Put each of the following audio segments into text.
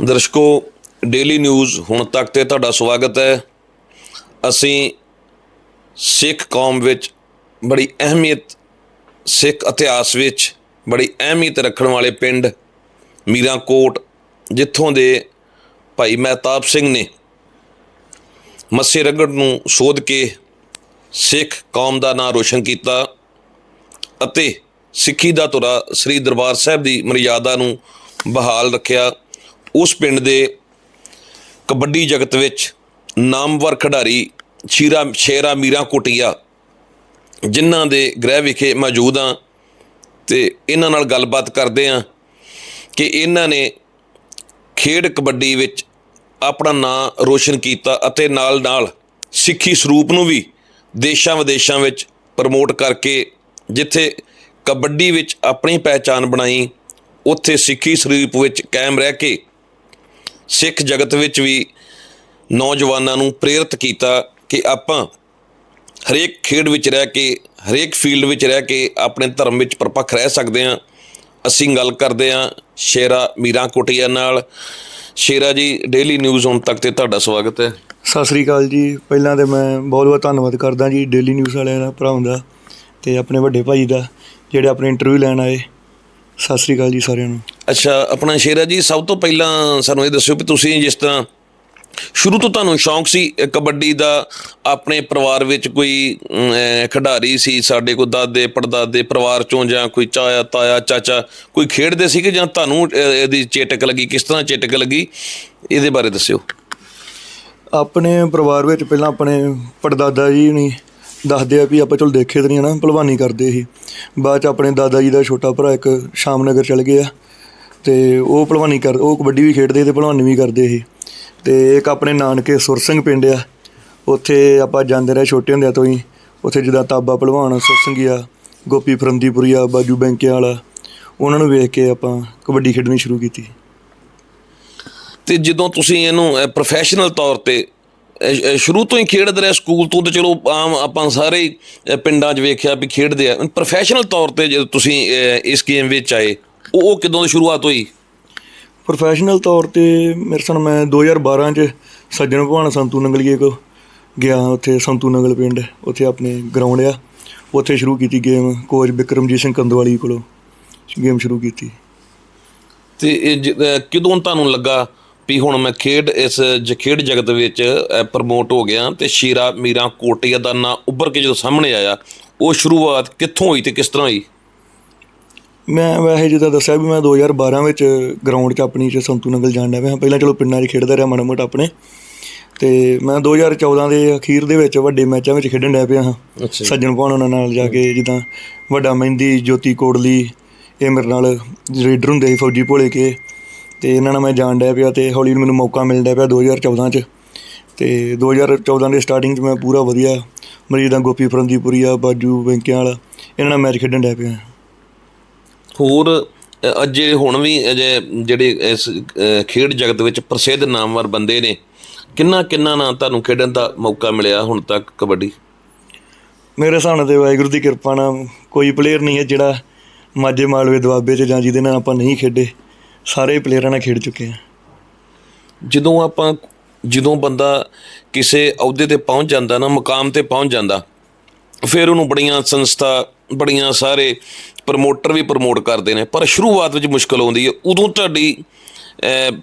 ਦਰਸ਼ਕੋ daily news ਹੁਣ ਤੱਕ ਤੇ ਤੁਹਾਡਾ ਸਵਾਗਤ ਹੈ। ਅਸੀਂ ਸਿੱਖ ਕੌਮ ਵਿੱਚ ਬੜੀ ਅਹਿਮੀਅਤ, ਸਿੱਖ ਇਤਿਹਾਸ ਵਿੱਚ ਬੜੀ ਅਹਿਮੀਅਤ ਰੱਖਣ ਵਾਲੇ ਪਿੰਡ ਮੀਰਾਂਕੋਟ, ਜਿੱਥੋਂ ਦੇ ਭਾਈ ਮਹਿਤਾਬ ਸਿੰਘ ਨੇ ਮੱਸੇ ਰਗੜ ਨੂੰ ਸੋਧ ਕੇ ਸਿੱਖ ਕੌਮ ਦਾ ਨਾਂ ਰੋਸ਼ਨ ਕੀਤਾ ਅਤੇ ਸਿੱਖੀ ਦਾ ਧੁਰਾ ਸ੍ਰੀ ਦਰਬਾਰ ਸਾਹਿਬ ਦੀ ਮਰਿਆਦਾ ਨੂੰ ਬਹਾਲ ਰੱਖਿਆ। ਉਸ ਪਿੰਡ ਦੇ ਕਬੱਡੀ ਜਗਤ ਵਿੱਚ ਨਾਮਵਰ ਖਿਡਾਰੀ ਸ਼ੀਰਾ ਸ਼ੇਰਾ ਮੀਰਾ ਕੋਟੀਆ, ਜਿਨ੍ਹਾਂ ਦੇ ਗ੍ਰਹਿ ਵਿਖੇ ਮੌਜੂਦ ਹਾਂ ਤੇ ਇਹਨਾਂ ਨਾਲ ਗੱਲਬਾਤ ਕਰਦੇ ਹਾਂ ਕਿ ਇਹਨਾਂ ਨੇ ਖੇਡ ਕਬੱਡੀ ਵਿੱਚ ਆਪਣਾ ਨਾਂ ਰੋਸ਼ਨ ਕੀਤਾ ਅਤੇ ਨਾਲ ਨਾਲ ਸਿੱਖੀ ਸਰੂਪ ਨੂੰ ਵੀ ਦੇਸ਼ਾਂ ਵਿਦੇਸ਼ਾਂ ਵਿੱਚ ਪ੍ਰਮੋਟ ਕਰਕੇ ਜਿੱਥੇ ਕਬੱਡੀ ਵਿੱਚ ਆਪਣੀ ਪਹਿਚਾਨ ਬਣਾਈ, ਉੱਥੇ ਸਿੱਖੀ ਸਰੂਪ ਵਿੱਚ ਕਾਇਮ ਰਹਿ ਕੇ ਸਿੱਖ ਜਗਤ ਵਿੱਚ ਵੀ ਨੌਜਵਾਨਾਂ ਨੂੰ ਪ੍ਰੇਰਿਤ ਕੀਤਾ ਕਿ ਆਪਾਂ ਹਰੇਕ ਖੇਡ ਵਿੱਚ ਰਹਿ ਕੇ, ਹਰੇਕ ਫੀਲਡ ਵਿੱਚ ਰਹਿ ਕੇ ਆਪਣੇ ਧਰਮ ਵਿੱਚ ਪਰਪੱਖ ਰਹਿ ਸਕਦੇ ਹਾਂ। ਅਸੀਂ ਗੱਲ ਕਰਦੇ ਹਾਂ ਸ਼ੇਰਾ ਮੀਰਾਂ ਕੋਟੀਆ ਨਾਲ। ਸ਼ੇਰਾ ਜੀ ਡੇਲੀ ਨਿਊਜ਼ ਹੁਣ ਤੱਕ ਤੇ ਤੁਹਾਡਾ ਸਵਾਗਤ ਹੈ। ਸਤਿ ਸ੍ਰੀ ਅਕਾਲ ਜੀ। ਪਹਿਲਾਂ ਤੇ ਮੈਂ ਬਹੁਤ ਬਹੁਤ ਧੰਨਵਾਦ ਕਰਦਾ ਜੀ ਡੇਲੀ ਨਿਊਜ਼ ਵਾਲਿਆਂ ਦਾ, ਭਰਾਵਾਂ ਦਾ ਤੇ ਆਪਣੇ ਵੱਡੇ ਭਾਈ ਦਾ ਜਿਹੜੇ ਆਪਣੇ ਇੰਟਰਵਿਊ ਲੈਣ ਆਏ। ਸਤਿ ਸ੍ਰੀ ਅਕਾਲ ਜੀ ਸਾਰਿਆਂ ਨੂੰ। ਅੱਛਾ, ਆਪਣਾ ਸ਼ੇਰਾ ਜੀ, ਸਭ ਤੋਂ ਪਹਿਲਾਂ ਸਾਨੂੰ ਇਹ ਦੱਸਿਓ ਵੀ ਤੁਸੀਂ ਜਿਸ ਤਰ੍ਹਾਂ ਸ਼ੁਰੂ ਤੋਂ ਤੁਹਾਨੂੰ ਸ਼ੌਂਕ ਸੀ ਕਬੱਡੀ ਦਾ ਆਪਣੇ ਪਰਿਵਾਰ ਵਿੱਚ ਕੋਈ ਖਿਡਾਰੀ ਸੀ, ਸਾਡੇ ਕੋਈ ਦਾਦੇ, ਪੜਦਾਦੇ, ਪਰਿਵਾਰ ਚੋਂ ਜਾਂ ਕੋਈ ਚਾਇਆ, ਤਾਇਆ, ਚਾਚਾ ਕੋਈ ਖੇਡਦੇ ਸੀਗੇ ਜਾਂ ਤੁਹਾਨੂੰ ਇਹਦੀ ਚੇਟਕ ਲੱਗੀ? ਕਿਸ ਤਰ੍ਹਾਂ ਚੇਟਕ ਲੱਗੀ? ਇਹਦੇ ਬਾਰੇ ਦੱਸਿਓ। ਆਪਣੇ ਪਰਿਵਾਰ ਵਿੱਚ ਪਹਿਲਾਂ ਆਪਣੇ ਪੜਦਾਦਾ ਜੀ ਨਹੀਂ ਦੱਸਦੇ ਆ ਵੀ ਆਪਾਂ ਚਲ ਦੇਖੇ ਤਾਂ ਨਹੀਂ ਨਾ ਭਲਵਾਨੀ ਕਰਦੇ ਸੀ। ਬਾਅਦ ਚ ਆਪਣੇ ਦਾਦਾ ਜੀ ਦਾ ਛੋਟਾ ਭਰਾ ਇੱਕ ਸ਼ਾਮਨਗਰ ਚਲ ਗਿਆ। ਤੇ ਉਹ ਭਲਵਾਨੀ ਕਰ, ਉਹ ਕਬੱਡੀ ਵੀ ਖੇਡਦੇ ਤੇ ਭਲਵਾਨੀ ਵੀ ਕਰਦੇ ਸੀ ਤੇ ਇੱਕ ਆਪਣੇ ਨਾਨਕੇ ਸੁਰ ਸਿੰਘ ਪਿੰਡ ਆ। ਉੱਥੇ ਆਪਾਂ ਜਾਂਦੇ ਰਹੇ ਛੋਟੇ ਹੁੰਦਿਆਂ ਤੋਂ ਹੀ। ਉੱਥੇ ਜਿੱਦਾਂ ਤਾਬਾ ਭਲਵਾਨ, ਸੁਰ ਸਿੰਘੀਆ ਗੋਪੀ ਫਰੰਦੀਪੁਰੀਆ ਬਾਜੂ ਬੈਂਕੇ ਵਾਲਾ, ਉਹਨਾਂ ਨੂੰ ਵੇਖ ਕੇ ਆਪਾਂ ਕਬੱਡੀ ਖੇਡਣੀ ਸ਼ੁਰੂ ਕੀਤੀ। ਤੇ ਜਦੋਂ ਤੁਸੀਂ ਇਹਨੂੰ ਪ੍ਰੋਫੈਸ਼ਨਲ ਤੌਰ ਤੇ ਸ਼ੁਰੂ ਤੋਂ ਹੀ ਖੇਡਦੇ ਰਹੇ, ਸਕੂਲ ਤੋਂ ਤੇ ਚਲੋ ਆਮ ਆਪਾਂ ਸਾਰੇ ਪਿੰਡਾਂ 'ਚ ਵੇਖਿਆ ਵੀ ਖੇਡਦੇ ਆ। ਪ੍ਰੋਫੈਸ਼ਨਲ ਤੌਰ ਤੇ ਜਦੋਂ ਤੁਸੀਂ ਇਸ ਗੇਮ ਵਿੱਚ ਆਏ ਉਹ ਉਹ ਕਿਦੋਂ ਦੀ ਸ਼ੁਰੂਆਤ ਹੋਈ? ਪ੍ਰੋਫੈਸ਼ਨਲ ਤੌਰ ਤੇ ਮੇਰੇ ਸਨ ਮੈਂ 2012 ਚ ਸੱਜਣ ਭਵਾਨ ਸੰਤੂ ਨੰਗਲੀਏ ਕੋ ਗਿਆ ਉੱਥੇ ਸੰਤੂ ਨੰਗਲ ਪਿੰਡ ਉੱਥੇ ਆਪਣੇ ਗਰਾਊਂਡ ਆ। ਉੱਥੇ ਸ਼ੁਰੂ ਕੀਤੀ ਗੇਮ ਕੋਚ ਬਿਕਰਮਜੀਤ ਸਿੰਘ ਕੰਦਵਾਲੀ ਕੋਲੋਂ ਗੇਮ ਸ਼ੁਰੂ ਕੀਤੀ। ਤੇ ਇਹ ਜ- ਕਦੋਂ ਤੁਹਾਨੂੰ ਲੱਗਾ ਵੀ ਹੁਣ ਮੈਂ ਖੇਡ ਇਸ ਜ- ਖੇਡ ਜਗਤ ਵਿੱਚ ਪ੍ਰਮੋਟ ਹੋ ਗਿਆ ਤੇ ਸ਼ੀਰਾ ਮੀਰਾ ਕੋਟੀਆ ਦਾ ਨਾਂ ਉੱਭਰ ਕੇ ਜਦੋਂ ਸਾਹਮਣੇ ਆਇਆ ਉਹ ਸ਼ੁਰੂਆਤ ਕਿੱਥੋਂ ਹੋਈ ਤੇ ਕਿਸ ਤਰ੍ਹਾਂ ਹੋਈ? ਮੈਂ ਵੈਸੇ ਜਿੱਦਾਂ ਦੱਸਿਆ ਵੀ ਮੈਂ 2012 ਵਿੱਚ ਗਰਾਊਂਡ 'ਚ ਆਪਣੀ ਚ ਸੰਤੂ ਨੰਗਲ ਜਾਣ ਡਿਆ ਪਿਆ। ਪਹਿਲਾਂ ਚਲੋ ਪਿੰਡਾਂ 'ਚ ਖੇਡਦਾ ਰਿਹਾ ਮਾੜਾ ਮੋਟਾ ਆਪਣੇ। ਤੇ ਮੈਂ 2014 ਦੇ ਅਖੀਰ ਦੇ ਵਿੱਚ ਵੱਡੇ ਮੈਚਾਂ ਵਿੱਚ ਖੇਡਣ ਡਿਆ ਪਿਆ ਹਾਂ। ਸੱਜਣ ਭਾਣ ਉਹਨਾਂ ਨਾਲ ਜਾ ਕੇ ਜਿੱਦਾਂ ਵੱਡਾ ਮਹਿੰਦੀ ਜੋਤੀ ਕੋੜਲੀ ਇਹ ਮੇਰੇ ਨਾਲ ਰੀਡਰ ਹੁੰਦੇ ਸੀ ਫੌਜੀ ਭੋਲੇ ਕੇ। ਤੇ ਇਹਨਾਂ ਨਾਲ ਮੈਂ ਜਾਣ ਡਿਆ ਪਿਆ ਤੇ ਹੌਲੀ ਮੈਨੂੰ ਮੌਕਾ ਮਿਲ ਡਿਆ ਪਿਆ 2014 ਚ। ਤੇ 2014 ਦੇ ਸਟਾਰਟਿੰਗ ਚ ਮੈਂ ਪੂਰਾ ਵਧੀਆ ਮਰੀਦਾਂ ਗੋਪੀ ਫਰੰਦੀਪੁਰੀਆ ਬਾਜੂ ਵੈਂਕਿਆਂ ਵਾਲਾ ਇਹਨਾਂ ਨਾਲ ਮੈਚ ਖੇਡਣ ਡਿਆ ਪਿਆ। ਹੋਰ ਅਜੇ ਹੁਣ ਵੀ ਅਜੇ ਜਿਹੜੇ ਇਸ ਖੇਡ ਜਗਤ ਵਿੱਚ ਪ੍ਰਸਿੱਧ ਨਾਮਵਰ ਬੰਦੇ ਨੇ ਕਿੰਨਾ ਕਿੰਨਾ ਨਾ ਤੁਹਾਨੂੰ ਖੇਡਣ ਦਾ ਮੌਕਾ ਮਿਲਿਆ ਹੁਣ ਤੱਕ ਕਬੱਡੀ? ਮੇਰੇ ਨਾਲ ਤੇ ਵਾਹਿਗੁਰੂ ਦੀ ਕਿਰਪਾ ਨਾਲ ਕੋਈ ਪਲੇਅਰ ਨਹੀਂ ਹੈ ਜਿਹੜਾ ਮਾਝੇ ਮਾਲਵੇ ਦੁਆਬੇ ਚ ਜਾਂ ਜਿਹਦੇ ਨਾਲ ਆਪਾਂ ਨਹੀਂ ਖੇਡੇ ਸਾਰੇ ਪਲੇਅਰਾਂ ਨਾਲ ਖੇਡ ਚੁੱਕੇ ਆ ਜਦੋਂ ਆਪਾਂ ਜਦੋਂ ਬੰਦਾ ਕਿਸੇ ਅਹੁਦੇ ਤੇ ਪਹੁੰਚ ਜਾਂਦਾ ਨਾ ਮੁਕਾਮ ਤੇ ਪਹੁੰਚ ਜਾਂਦਾ ਫਿਰ ਉਹਨੂੰ ਬੜੀਆਂ ਸੰਸਥਾ ਬੜੀਆਂ ਸਾਰੇ ਪ੍ਰਮੋਟਰ ਵੀ ਪ੍ਰਮੋਟ ਕਰਦੇ ਨੇ, ਪਰ ਸ਼ੁਰੂਆਤ ਵਿੱਚ ਮੁਸ਼ਕਲ ਆਉਂਦੀ ਹੈ। ਉਦੋਂ ਤੁਹਾਡੀ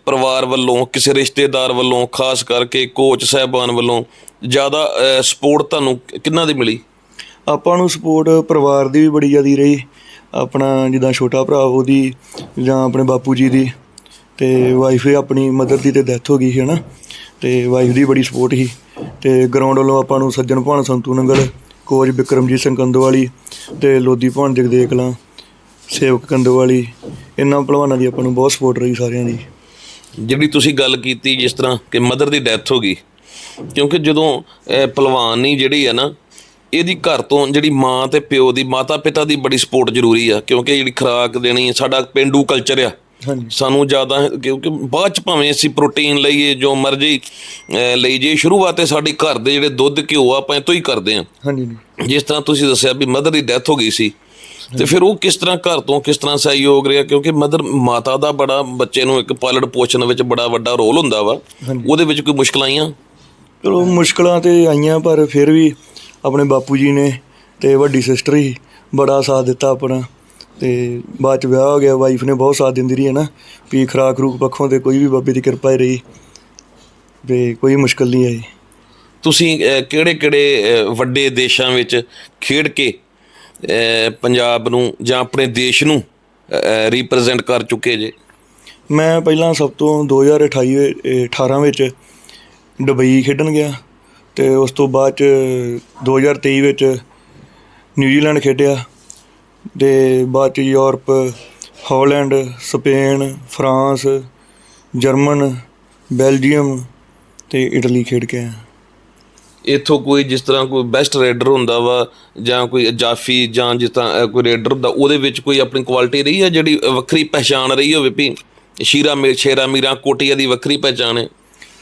ਪਰਿਵਾਰ ਵੱਲੋਂ, ਕਿਸੇ ਰਿਸ਼ਤੇਦਾਰ ਵੱਲੋਂ, ਖਾਸ ਕਰਕੇ ਕੋਚ ਸਾਹਿਬਾਨ ਵੱਲੋਂ ਜ਼ਿਆਦਾ ਸਪੋਰਟ ਤੁਹਾਨੂੰ ਕਿੰਨਾ ਦੀ ਮਿਲੀ? ਆਪਾਂ ਨੂੰ ਸਪੋਰਟ ਪਰਿਵਾਰ ਦੀ ਵੀ ਬੜੀ ਜ਼ਿਆਦੀ ਰਹੀ। ਆਪਣਾ ਜਿੱਦਾਂ ਛੋਟਾ ਭਰਾ ਉਹਦੀ ਜਾਂ ਆਪਣੇ ਬਾਪੂ ਜੀ ਦੀ ਤੇ ਵਾਈਫ ਆਪਣੀ ਮਦਰ ਦੀ ਤੇ ਡੈਥ ਹੋ ਗਈ ਸੀ, ਹਨਾ। ਤੇ ਵਾਈਫ ਦੀ ਬੜੀ ਸਪੋਰਟ ਸੀ। ਤੇ ਗਰਾਊਂਡ ਵੱਲੋਂ ਆਪਾਂ ਨੂੰ ਸੱਜਣ ਭਾਣ ਸੰਤੂ ਨੰਗਲ ਕੋਚ ਬਿਕਰਮਜੀਤ ਸਿੰਘ ਕੰਦੋਵਾਲੀ ਤੇ ਲੋਦੀ ਭਾਣ ਜਗਦੇਵ ਕਲਾਂ ਸੇਵਕ ਕੰਦੋਵਾਲੀ ਇਹਨਾਂ ਪਹਿਲਵਾਨਾਂ ਦੀ ਆਪਾਂ ਨੂੰ ਬਹੁਤ ਸਪੋਰਟ ਰਹੀ ਸਾਰਿਆਂ ਦੀ। ਜਿਹੜੀ ਤੁਸੀਂ ਗੱਲ ਕੀਤੀ ਜਿਸ ਤਰ੍ਹਾਂ ਕਿ ਮਦਰ ਦੀ ਡੈਥ ਹੋ ਗਈ ਕਿਉਂਕਿ ਜਦੋਂ ਅਹ, ਭਲਵਾਨੀ ਜਿਹੜੀ ਹੈ ਨਾ ਇਹਦੀ ਘਰ ਤੋਂ ਜਿਹੜੀ ਮਾਂ ਤੇ ਪਿਓ ਦੀ ਮਾਤਾ ਪਿਤਾ ਦੀ ਬੜੀ ਸਪੋਰਟ ਜ਼ਰੂਰੀ ਆ ਕਿਉਂਕਿ ਜਿਹੜੀ ਖੁਰਾਕ ਦੇਣੀ ਸਾਡਾ ਪਿੰਡੂ ਕਲਚਰ ਆ ਸਾਨੂੰ ਜ਼ਿਆਦਾ ਕਿਉਂਕਿ ਬਾਅਦ ਚ ਭਾਵੇਂ ਅਸੀਂ ਪ੍ਰੋਟੀਨ ਲਈਏ ਜੋ ਮਰਜ਼ੀ ਅਹ, ਲਈ ਜੇ ਸ਼ੁਰੂਆਤ ਤੇ ਸਾਡੀ ਘਰ ਦੇ ਜਿਹੜੇ ਦੁੱਧ ਘਿਓ ਆ ਆਪਾਂ ਇਹ ਤੋਂ ਹੀ ਕਰਦੇ ਆ ਹਾਂਜੀ। ਜੀ। ਜਿਸ ਤਰ੍ਹਾਂ ਤੁਸੀਂ ਦੱਸਿਆ ਵੀ ਮਦਰ ਦੀ ਡੈਥ ਹੋ ਗਈ ਸੀ ਤੇ ਫਿਰ ਉਹ ਕਿਸ ਤਰ੍ਹਾਂ ਘਰ ਤੋਂ ਕਿਸ ਤਰ੍ਹਾਂ ਸਹਿਯੋਗ ਰਿਹਾ ਕਿਉਂਕਿ ਮਦਰ ਮਾਤਾ ਦਾ ਬੜਾ ਬੱਚੇ ਨੂੰ ਇੱਕ ਪਾਲਣ ਪੋਸ਼ਣ ਵਿੱਚ ਬੜਾ ਵੱਡਾ ਰੋਲ ਹੁੰਦਾ ਵਾ ਉਹਦੇ ਵਿੱਚ ਕੋਈ ਮੁਸ਼ਕਲਾਂ ਆਈਆਂ? ਚਲੋ ਮੁਸ਼ਕਲਾਂ ਤੇ ਆਈਆਂ ਪਰ ਫਿਰ ਵੀ ਆਪਣੇ ਬਾਪੂ ਜੀ ਨੇ ਤੇ ਵੱਡੀ ਸਿਸਟਰ ਹੀ ਬੜਾ ਸਾਥ ਦਿੱਤਾ ਆਪਣਾ। ਤੇ ਬਾਅਦ ਚ ਵਿਆਹ ਹੋ ਗਿਆ ਵਾਈਫ ਨੇ ਬਹੁਤ ਸਾਥ ਦਿੰਦੀ ਰਹੀ ਹੈ ਨਾ ਵੀ ਖਰਾਕ ਰੂਕ ਪੱਖੋਂ ਤੇ ਕੋਈ ਵੀ ਬਾਬੇ ਦੀ ਕਿਰਪਾ ਹੀ ਰਹੀ ਤੇ ਕੋਈ ਮੁਸ਼ਕਲ ਨਹੀਂ ਆਈ। ਤੁਸੀਂ ਕਿਹੜੇ ਕਿਹੜੇ ਵੱਡੇ ਦੇਸ਼ਾਂ ਵਿੱਚ ਖੇਡ ਕੇ ਪੰਜਾਬ ਨੂੰ ਜਾਂ ਆਪਣੇ ਦੇਸ਼ ਨੂੰ ਰਿਪਰੈਜ਼ੈਂਟ ਕਰ ਚੁੱਕੇ ਜੇ? ਮੈਂ ਪਹਿਲਾਂ ਸਭ ਤੋਂ 2028 ਵਿ- ਇਹ 18 ਵਿੱਚ ਦੁਬਈ ਖੇਡਣ ਗਿਆ ਤੇ ਉਸ ਤੋਂ ਬਾਅਦ ਚ 2023 ਵਿੱਚ ਨਿਊਜ਼ੀਲੈਂਡ ਖੇਡਿਆ। ਤੇ ਬਾਅਦ ਚ Europe Holland Spain France German Belgium ਤੇ ਇਟਲੀ ਖੇਡ ਕੇ ਆਇਆ ਇੱਥੋਂ ਕੋਈ ਜਿਸ ਤਰ੍ਹਾਂ ਕੋਈ ਬੈਸਟ ਰੇਡਰ ਹੁੰਦਾ ਵਾ ਜਾਂ ਕੋਈ ਜਾਫੀ ਜਾਂ ਜਿਸ ਤਰ੍ਹਾਂ ਕੋਈ ਰੇਡਰ ਹੁੰਦਾ ਉਹਦੇ ਵਿੱਚ ਕੋਈ ਆਪਣੀ ਕੁਆਲਿਟੀ ਰਹੀ ਹੈ ਜਿਹੜੀ ਵੱਖਰੀ ਪਹਿਚਾਣ ਰਹੀ ਹੋਵੇ ਵੀ ਸ਼ੀਰਾ ਮੇ ਸ਼ੇਰਾ ਮੀਰਾ ਕੋਟੀਆ ਦੀ ਵੱਖਰੀ ਪਹਿਚਾਣ ਹੈ?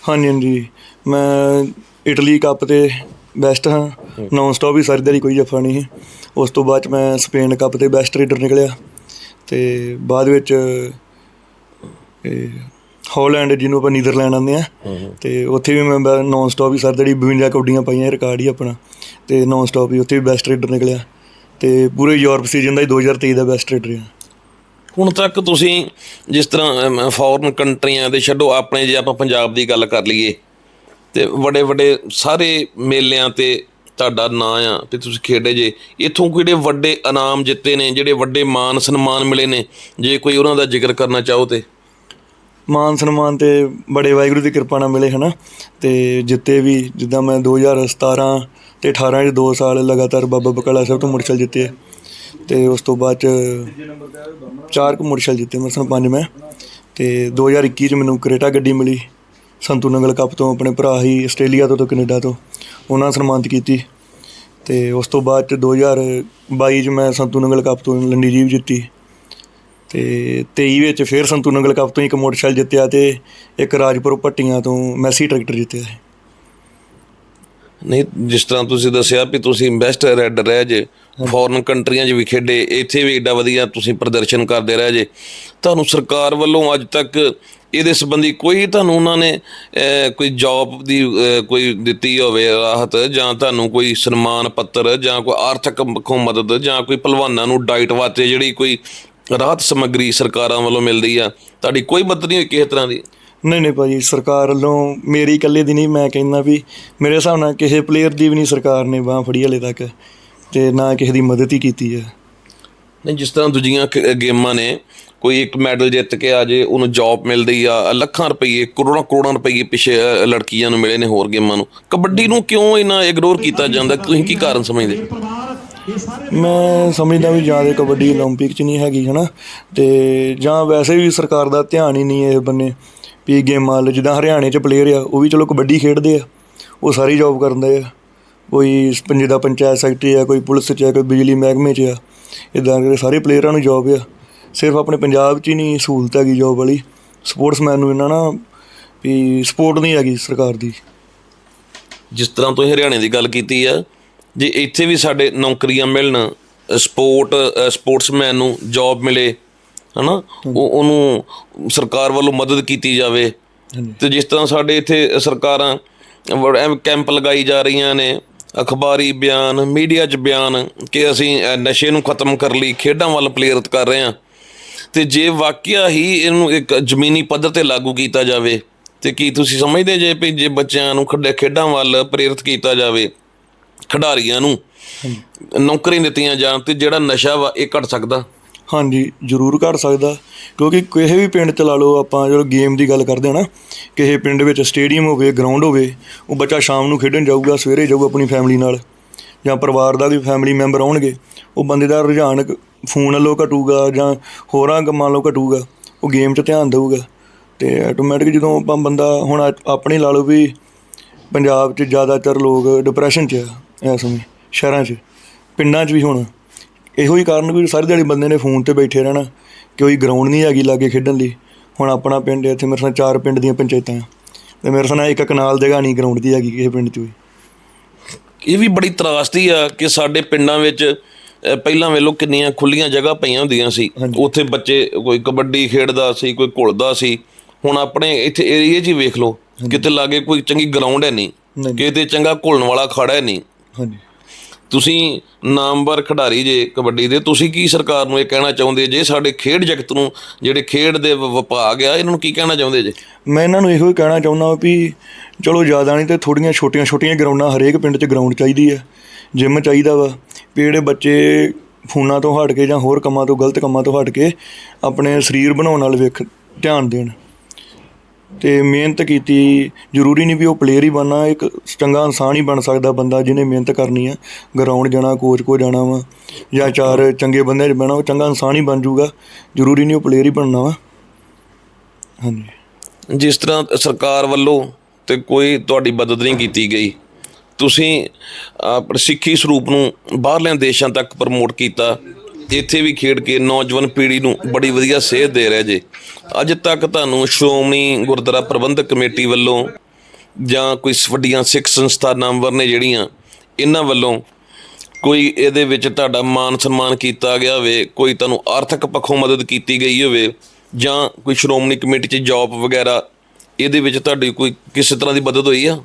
ਹਾਂਜੀ ਹਾਂਜੀ। ਮੈਂ ਇਟਲੀ ਕੱਪ ਤੇ ਬੈਸਟ ਹਾਂ। ਨੌਨ ਸਟਾਪ ਹੀ ਸਾਰੀ ਦਿਹਾੜੀ ਕੋਈ ਜੱਫਾ ਨਹੀਂ ਸੀ। ਉਸ ਤੋਂ ਬਾਅਦ ਮੈਂ ਸਪੇਨ ਕੱਪ ਤੇ ਬੈਸਟ ਰੇਡਰ ਨਿਕਲਿਆ। ਤੇ ਬਾਅਦ ਵਿੱਚ ਇਹ ਹਾਲੈਂਡ ਜਿਹਨੂੰ ਆਪਾਂ ਨੀਦਰਲੈਂਡ ਆਂਦੇ ਆ। ਤੇ ਉੱਥੇ ਵੀ ਮੈਂ ਨੌਨ ਸਟਾਪ ਹੀ ਸਾਰੀ ਦਿਹਾੜੀ 52 ਕਬੱਡੀਆਂ ਪਾਈਆਂ ਰਿਕਾਰਡ ਹੀ ਆਪਣਾ। ਤੇ ਨੌਨ ਸਟਾਪ ਹੀ ਉੱਥੇ ਵੀ ਬੈਸਟ ਰੇਡਰ ਨਿਕਲਿਆ। ਤੇ ਪੂਰੇ ਯੂਰਪ ਸੀਜ਼ਨ ਦਾ ਹੀ 2023 ਦਾ ਬੈਸਟ ਰੇਡਰ ਆ। ਹੁਣ ਤੱਕ ਤੁਸੀਂ ਜਿਸ ਤਰ੍ਹਾਂ ਫੋਰਨ ਕੰਟਰੀਆਂ ਦੇ ਛੱਡੋ ਆਪਣੇ ਜੇ ਆਪਾਂ ਪੰਜਾਬ ਦੀ ਗੱਲ ਕਰ ਲਈਏ। ਤੇ ਵੱਡੇ ਵੱਡੇ ਸਾਰੇ ਮੇਲਿਆਂ ਤੇ ਤੁਹਾਡਾ ਨਾਂ ਆ ਵੀ ਤੁਸੀਂ ਖੇਡੇ ਜੇ। ਇਥੋਂ ਕਿਹੜੇ ਵੱਡੇ ਇਨਾਮ ਜਿੱਤੇ ਨੇ, ਜਿਹੜੇ ਵੱਡੇ ਮਾਨ ਸਨਮਾਨ ਮਿਲੇ ਨੇ, ਜੇ ਕੋਈ ਉਹਨਾਂ ਦਾ ਜ਼ਿਕਰ ਕਰਨਾ ਚਾਹੋ ਤੇ। ਮਾਨ ਸਨਮਾਨ ਤੇ ਬੜੇ ਵਾਹਿਗੁਰੂ ਦੀ ਕਿਰਪਾ ਨਾਲ ਮਿਲੇ, ਹਨਾ? ਤੇ ਜਿੱਤੇ ਵੀ, ਜਿੱਦਾਂ ਮੈਂ 2017 ਤੇ 18 ਚ 2 ਸਾਲ ਲਗਾਤਾਰ ਬਾਬਾ ਬਕਾਲਾ ਸਾਹਿਬ ਤੋਂ ਮੁਰਸ਼ਲ ਜਿੱਤੇ ਆ। ਤੇ ਉਸ ਤੋਂ ਬਾਅਦ ਚ ਚਾਰ ਕੁ ਮੁਰਸ਼ਲ ਜਿੱਤੇ ਮਸਨ ਪੰਜ ਮੈਂ। ਤੇ 2021 ਚ ਮੈਨੂੰ ਕਰੇਟਾ ਗੱਡੀ ਮਿਲੀ। ਸੰਤੂ ਨੰਗਲ ਕੱਪ ਤੋਂ ਆਪਣੇ ਭਰਾ ਹੀ ਆਸਟ੍ਰੇਲੀਆ ਤੋਂ ਤੇ ਕੈਨੇਡਾ ਤੋਂ, ਉਹਨਾਂ ਸਨਮਾਨਿਤ ਕੀਤੀ। ਤੇ ਉਸ ਤੋਂ ਬਾਅਦ ਚ 2022 ਚ ਮੈਂ ਸੰਤੂ ਨੰਗਲ ਕੱਪ ਤੋਂ ਲੰਡੀ ਜੀਵ ਜਿੱਤੀ। ਤੇ 23 ਵਿੱਚ ਫਿਰ ਸੰਤੂ ਨੰਗਲ ਕੱਪ ਤੋਂ ਇੱਕ ਮੋਟਰਸਾਈਕਲ ਜਿੱਤਿਆ ਤੇ ਇੱਕ ਰਾਜਪੁਰ ਭੱਟੀਆਂ ਤੋਂ ਮੈਸੀ ਟਰੈਕਟਰ ਜਿੱਤਿਆ। ਨਹੀਂ, ਜਿਸ ਤਰ੍ਹਾਂ ਤੁਸੀਂ ਦੱਸਿਆ ਵੀ ਤੁਸੀਂ ਬੈਸਟ ਰੈਡਰ ਰਹਿ ਜੇ ਫੋਰਨ ਕੰਟਰੀਆਂ 'ਚ ਵੀ ਖੇਡੇ, ਇੱਥੇ ਵੀ ਏਡਾ ਵਧੀਆ ਤੁਸੀਂ ਪ੍ਰਦਰਸ਼ਨ ਕਰਦੇ ਰਹਿ ਜੇ। ਤੁਹਾਨੂੰ ਸਰਕਾਰ ਵੱਲੋਂ ਅੱਜ ਤੱਕ ਇਹਦੇ ਸੰਬੰਧੀ ਕੋਈ ਤੁਹਾਨੂੰ ਉਹਨਾਂ ਨੇ ਕੋਈ ਜੌਬ ਦੀ ਕੋਈ ਦਿੱਤੀ ਹੋਵੇ ਰਾਹਤ, ਜਾਂ ਤੁਹਾਨੂੰ ਕੋਈ ਸਨਮਾਨ ਪੱਤਰ, ਜਾਂ ਕੋਈ ਆਰਥਿਕ ਪੱਖੋਂ ਮਦਦ, ਜਾਂ ਕੋਈ ਪਹਿਲਵਾਨਾਂ ਨੂੰ ਡਾਈਟ ਵਾਸਤੇ ਜਿਹੜੀ ਕੋਈ ਰਾਹਤ ਸਮੱਗਰੀ ਸਰਕਾਰਾਂ ਵੱਲੋਂ ਮਿਲਦੀ ਆ, ਤੁਹਾਡੀ ਕੋਈ ਮਦਦ ਨਹੀਂ ਹੋਈ ਕਿਸੇ ਤਰ੍ਹਾਂ ਦੀ? ਨਹੀਂ ਨਹੀਂ ਭਾਜੀ, ਸਰਕਾਰ ਵੱਲੋਂ ਮੇਰੀ ਇਕੱਲੇ ਦੀ ਨਹੀਂ, ਮੈਂ ਕਹਿੰਦਾ ਵੀ ਮੇਰੇ ਹਿਸਾਬ ਨਾਲ ਕਿਸੇ ਪਲੇਅਰ ਦੀ ਵੀ ਨਹੀਂ ਸਰਕਾਰ ਨੇ ਬਾਹ ਫੜੀ ਹਲੇ ਤੱਕ। ਤੇ ਨਾ ਕਿਸੇ ਦੀ ਮਦਦ ਹੀ ਕੀਤੀ ਹੈ ਨਹੀਂ ਜਿਸ ਤਰ੍ਹਾਂ ਦੂਜੀਆਂ ਖ- ਗੇਮਾਂ ਨੇ ਕੋਈ ਇੱਕ ਮੈਡਲ ਜਿੱਤ ਕੇ ਆ ਜੇ ਉਹਨੂੰ ਜੌਬ ਮਿਲਦੀ ਆ ਲੱਖਾਂ ਰੁਪਏ ਕਰੋੜਾਂ ਕਰੋੜਾਂ ਰੁਪਏ ਪਿੱਛੇ ਅ, ਲੜਕੀਆਂ ਨੂੰ ਮਿਲੇ ਨੇ ਹੋਰ ਗੇਮਾਂ ਨੂੰ ਕਬੱਡੀ ਨੂੰ ਕਿਉਂ ਇੰਨਾ ਇਗਨੋਰ ਕੀਤਾ ਜਾਂਦਾ ਤੁਸੀਂ ਕੀ ਕਾਰਨ ਸਮਝਦੇ ਮੈਂ ਸਮਝਦਾ ਵੀ ਜਾਂ ਤੇ ਕਬੱਡੀ 올림픽 ਚ ਨਹੀਂ ਹੈਗੀ ਹਨਾ ਤੇ ਜਾਂ ਵੈਸੇ ਵੀ ਸਰਕਾਰ ਦਾ ਧਿਆਨ ਹੀ ਨਹੀਂ ਇਹ ਬੰਨੇ ਵੀ ਗੇਮਾਂ ਵੱਲ ਜਿੱਦਾਂ ਹਰਿਆਣੇ ਚ ਪਲੇਅਰ ਆ ਉਹ ਵੀ ਚਲੋ ਕਬੱਡੀ ਖੇਡਦੇ ਆ ਉਹ ਸਾਰੀ ਜੌਬ ਕਰਦੇ ਆ ਕੋਈ ਪੰਜੇ ਦਾ ਪੰਚਾਇਤ ਸੈਕਟਰੀ ਆ ਕੋਈ ਪੁਲਿਸ ਚ ਆ ਕੋਈ ਬਿਜਲੀ ਮਹਿਕਮੇ ਚ ਆ। ਇਦਾਂ ਕਰਕੇ ਸਾਰੇ ਪਲੇਅਰਾਂ ਨੂੰ ਜੌਬ ਆ। ਸਿਰਫ ਆਪਣੇ ਪੰਜਾਬ 'ਚ ਹੀ ਨਹੀਂ ਸਹੂਲਤ ਹੈਗੀ ਜੌਬ ਵਾਲੀ। ਸਪੋਰਟਸਮੈਨ ਨੂੰ ਇਹਨਾਂ ਨਾ ਵੀ ਸਪੋਰਟ ਨਹੀਂ ਹੈਗੀ ਸਰਕਾਰ ਦੀ। ਜਿਸ ਤਰ੍ਹਾਂ ਤੁਸੀਂ ਹਰਿਆਣੇ ਦੀ ਗੱਲ ਕੀਤੀ ਆ ਜੇ ਇੱਥੇ ਵੀ ਸਾਡੇ ਨੌਕਰੀਆਂ ਮਿਲਣ ਸਪੋਰਟ ਸਪੋਰਟਸਮੈਨ ਨੂੰ ਜੌਬ ਮਿਲੇ ਹਨਾ? ਉਹ ਉਹਨੂੰ ਸਰਕਾਰ ਵੱਲੋਂ ਮਦਦ ਕੀਤੀ ਜਾਵੇ। ਤੇ ਜਿਸ ਤਰ੍ਹਾਂ ਸਾਡੇ ਇੱਥੇ ਸਰਕਾਰਾਂ ਕੈਂਪ ਲਗਾਈ ਜਾ ਰਹੀਆਂ ਨੇ ਅਖਬਾਰੀ ਬਿਆਨ ਮੀਡੀਆ 'ਚ ਬਿਆਨ ਕਿ ਅਸੀਂ ਨਸ਼ੇ ਨੂੰ ਖਤਮ ਕਰ ਲਈ ਖੇਡਾਂ ਵੱਲ ਪ੍ਰੇਰਿਤ ਕਰ ਰਹੇ ਹਾਂ। ਤੇ ਜੇ ਵਾਕਿਆ ਹੀ ਇਹਨੂੰ ਇੱਕ ਜ਼ਮੀਨੀ ਪੱਧਰ ਤੇ ਲਾਗੂ ਕੀਤਾ ਜਾਵੇ ਤੇ ਕੀ ਤੁਸੀਂ ਸਮਝਦੇ ਜੇ ਵੀ ਜੇ ਬੱਚਿਆਂ ਨੂੰ ਖੇਡ- ਖੇਡਾਂ ਵੱਲ ਪ੍ਰੇਰਿਤ ਕੀਤਾ ਜਾਵੇ ਖਿਡਾਰੀਆਂ ਨੂੰ ਨੌਕਰੀ ਦਿੱਤੀਆਂ ਜਾਣ ਤੇ ਜਿਹੜਾ ਨਸ਼ਾ ਵਾ ਇਹ ਘਟ ਸਕਦਾ? ਹਾਂਜੀ, ਜ਼ਰੂਰ ਕਰ ਸਕਦਾ। ਕਿਉਂਕਿ ਕਿਸੇ ਵੀ ਪਿੰਡ ਚ ਲਾ ਲਓ, ਆਪਾਂ ਜਦੋਂ ਗੇਮ ਦੀ ਗੱਲ ਕਰਦੇ ਹਾਂ ਨਾ, ਕਿਸੇ ਪਿੰਡ ਵਿੱਚ ਸਟੇਡੀਅਮ ਹੋਵੇ ਗਰਾਊਂਡ ਹੋਵੇ, ਉਹ ਬੱਚਾ ਸ਼ਾਮ ਨੂੰ ਖੇਡਣ ਜਾਊਗਾ, ਸਵੇਰੇ ਜਾਊਗਾ ਆਪਣੀ ਫੈਮਿਲੀ ਨਾਲ। ਜਾਂ ਪਰਿਵਾਰ ਦਾ ਵੀ ਫੈਮਿਲੀ ਮੈਂਬਰ ਆਉਣਗੇ, ਉਹ ਬੰਦੇ ਦਾ ਰੁਝਾਨ ਫੋਨ ਵੱਲੋਂ ਘਟੂਗਾ ਜਾਂ ਹੋਰਾਂ ਕੰਮਾਂ ਵੱਲੋਂ ਘਟੂਗਾ, ਉਹ ਗੇਮ 'ਚ ਧਿਆਨ ਦੇਊਗਾ। ਤੇ ਆਟੋਮੈਟਿਕ ਜਦੋਂ ਆਪਾਂ ਬੰਦਾ, ਹੁਣ ਆਪਣੇ ਲਾ ਲਓ ਵੀ ਪੰਜਾਬ 'ਚ ਜ਼ਿਆਦਾਤਰ ਲੋਕ ਡਿਪਰੈਸ਼ਨ 'ਚ ਆ, ਇਸ ਸਮੇਂ, ਸ਼ਹਿਰਾਂ 'ਚ, ਪਿੰਡਾਂ 'ਚ ਵੀ ਹੁਣ। ਇਹੋ ਹੀ ਕਾਰਨ ਵੀ ਸਾਰੀ ਦਿਹਾੜੀ ਬੰਦੇ ਨੇ ਫੋਨ ਤੇ ਬੈਠੇ ਰਹਿਣਾ ਕੋਈ ਗਰਾਊਂਡ ਨਹੀਂ ਹੈਗੀ ਲਾਗੇ ਖੇਡਣ ਲਈ। ਹੁਣ ਆਪਣਾ ਪਿੰਡ ਇੱਥੇ ਮੇਰੇ ਨਾਲ ਚਾਰ ਪਿੰਡ ਦੀਆਂ ਪੰਚਾਇਤਾਂ ਆ। ਤੇ ਮੇਰੇ ਨਾਲ ਇੱਕ ਕਨਾਲ ਜਗ੍ਹਾ ਨਹੀਂ ਗਰਾਊਂਡ ਦੀ ਹੈਗੀ ਕਿਸੇ ਪਿੰਡ 'ਚ ਵੀ। ਇਹ ਵੀ ਬੜੀ ਤਰਾਸਦੀ ਆ ਕਿ ਸਾਡੇ ਪਿੰਡਾਂ ਵਿੱਚ ਪਹਿਲਾਂ ਵੇਲੋ ਕਿੰਨੀਆਂ ਖੁੱਲੀਆਂ ਜਗ੍ਹਾ ਪਈਆਂ ਹੁੰਦੀਆਂ ਸੀ। ਉੱਥੇ ਬੱਚੇ ਕੋਈ ਕਬੱਡੀ ਖੇਡਦਾ ਸੀ ਕੋਈ ਘੁਲਦਾ ਸੀ। ਹੁਣ ਆਪਣੇ ਇੱਥੇ ਏਰੀਏ 'ਚ ਹੀ ਵੇਖ ਲਓ ਕਿਤੇ ਲਾਗੇ ਕੋਈ ਚੰਗੀ ਗਰਾਊਂਡ ਹੈ ਨਹੀਂ। ਨਹੀਂ। ਕਿਤੇ ਚੰਗਾ ਘੁਲਣ ਵਾਲਾ ਖੜਾ ਹੈ ਨਹੀਂ। ਹਾਂਜੀ। ਤੁਸੀਂ ਨਾਮਵਰ ਖਿਡਾਰੀ ਜੇ ਕਬੱਡੀ ਦੇ, ਤੁਸੀਂ ਕੀ ਸਰਕਾਰ ਨੂੰ ਇਹ ਕਹਿਣਾ ਚਾਹੁੰਦੇ ਜੇ? ਸਾਡੇ ਖੇਡ ਜਗਤ ਨੂੰ ਜਿਹੜੇ ਖੇਡ ਦੇ ਵਿਭਾਗ ਆ, ਇਹਨਾਂ ਨੂੰ ਕੀ ਕਹਿਣਾ ਚਾਹੁੰਦੇ ਜੇ? ਮੈਂ ਇਹਨਾਂ ਨੂੰ ਇਹੋ ਹੀ ਕਹਿਣਾ ਚਾਹੁੰਦਾ ਵੀ ਚਲੋ ਜ਼ਿਆਦਾ ਨਹੀਂ ਤੇ ਥੋੜੀਆਂ ਛੋਟੀਆਂ ਛੋਟੀਆਂ ਗਰਾਊਂਡਾਂ ਹਰੇਕ ਪਿੰਡ 'ਚ ਗਰਾਊਂਡ ਚਾਹੀਦੀ ਹੈ ਜਿਮ ਚਾਹੀਦਾ ਵਾ। ਵੀ ਜਿਹੜੇ ਬੱਚੇ ਫੋਨਾਂ ਤੋਂ ਹਟ ਕੇ ਜਾਂ ਹੋਰ ਕੰਮਾਂ ਤੋਂ, ਗਲਤ ਕੰਮਾਂ ਤੋਂ ਹਟ ਕੇ ਆਪਣੇ ਸਰੀਰ ਬਣਾਉਣ ਨਾਲ ਵੇਖ, ਧਿਆਨ ਦੇਣ। ਤੇ ਮਿਹਨਤ ਕੀਤੀ, ਜ਼ਰੂਰੀ ਨਹੀਂ ਵੀ ਉਹ ਪਲੇਅਰ ਹੀ ਬਣਨਾ, ਇੱਕ ਚੰਗਾ ਇਨਸਾਨ ਹੀ ਬਣ ਸਕਦਾ ਬੰਦਾ ਜਿਹਨੇ ਮਿਹਨਤ ਕਰਨੀ ਆ ਗਰਾਊਂਡ ਜਾਣਾ ਕੋਚ ਕੋ ਜਾਣਾ ਵਾ, ਜਾਂ ਚਾਰ ਚੰਗੇ ਬੰਦੇ 'ਚ ਬਹਿਣਾ, ਉਹ ਚੰਗਾ ਇਨਸਾਨ ਹੀ ਬਣ ਜਾਊਗਾ, ਜ਼ਰੂਰੀ ਨਹੀਂ ਉਹ ਪਲੇਅਰ ਹੀ ਬਣਨਾ ਵਾ। ਹਾਂਜੀ। ਜਿਸ ਤਰ੍ਹਾਂ ਸਰਕਾਰ ਵੱਲੋਂ ਤੇ ਕੋਈ ਤੁਹਾਡੀ ਮਦਦ ਨਹੀਂ ਕੀਤੀ ਗਈ, ਤੁਸੀਂ ਸਿੱਖੀ ਸਰੂਪ ਨੂੰ ਬਾਹਰਲੇ ਦੇਸ਼ਾਂ ਤੱਕ ਪ੍ਰਮੋਟ ਕੀਤਾ ਇੱਥੇ ਵੀ ਖੇਡ ਕੇ ਨੌਜਵਾਨ ਪੀੜ੍ਹੀ ਨੂੰ ਬੜੀ ਵਧੀਆ ਸੇਧ ਦੇ ਰਹੇ ਜੇ। ਅੱਜ ਤੱਕ ਤੁਹਾਨੂੰ ਸ਼੍ਰੋਮਣੀ ਗੁਰਦੁਆਰਾ ਪ੍ਰਬੰਧਕ ਕਮੇਟੀ ਵੱਲੋਂ ਜਾਂ ਕੋਈ ਵੱਡੀਆਂ ਸਿੱਖ ਸੰਸਥਾ ਨਾਮਵਰ ਨੇ ਜਿਹੜੀਆਂ ਇਹਨਾਂ ਵੱਲੋਂ ਕੋਈ ਇਹਦੇ ਵਿੱਚ ਤੁਹਾਡਾ ਮਾਨ ਸਨਮਾਨ ਕੀਤਾ ਗਿਆ ਹੋਵੇ ਕੋਈ ਤੁਹਾਨੂੰ ਆਰਥਿਕ ਪੱਖੋਂ ਮਦਦ ਕੀਤੀ ਗਈ ਹੋਵੇ ਜਾਂ ਕੋਈ ਸ਼੍ਰੋਮਣੀ ਕਮੇਟੀ 'ਚ ਜੌਬ ਵਗੈਰਾ ਇਹਦੇ ਵਿੱਚ ਤੁਹਾਡੀ ਕੋਈ ਕਿਸੇ ਤਰ੍ਹਾਂ ਦੀ ਮਦਦ ਹੋਈ ਆ?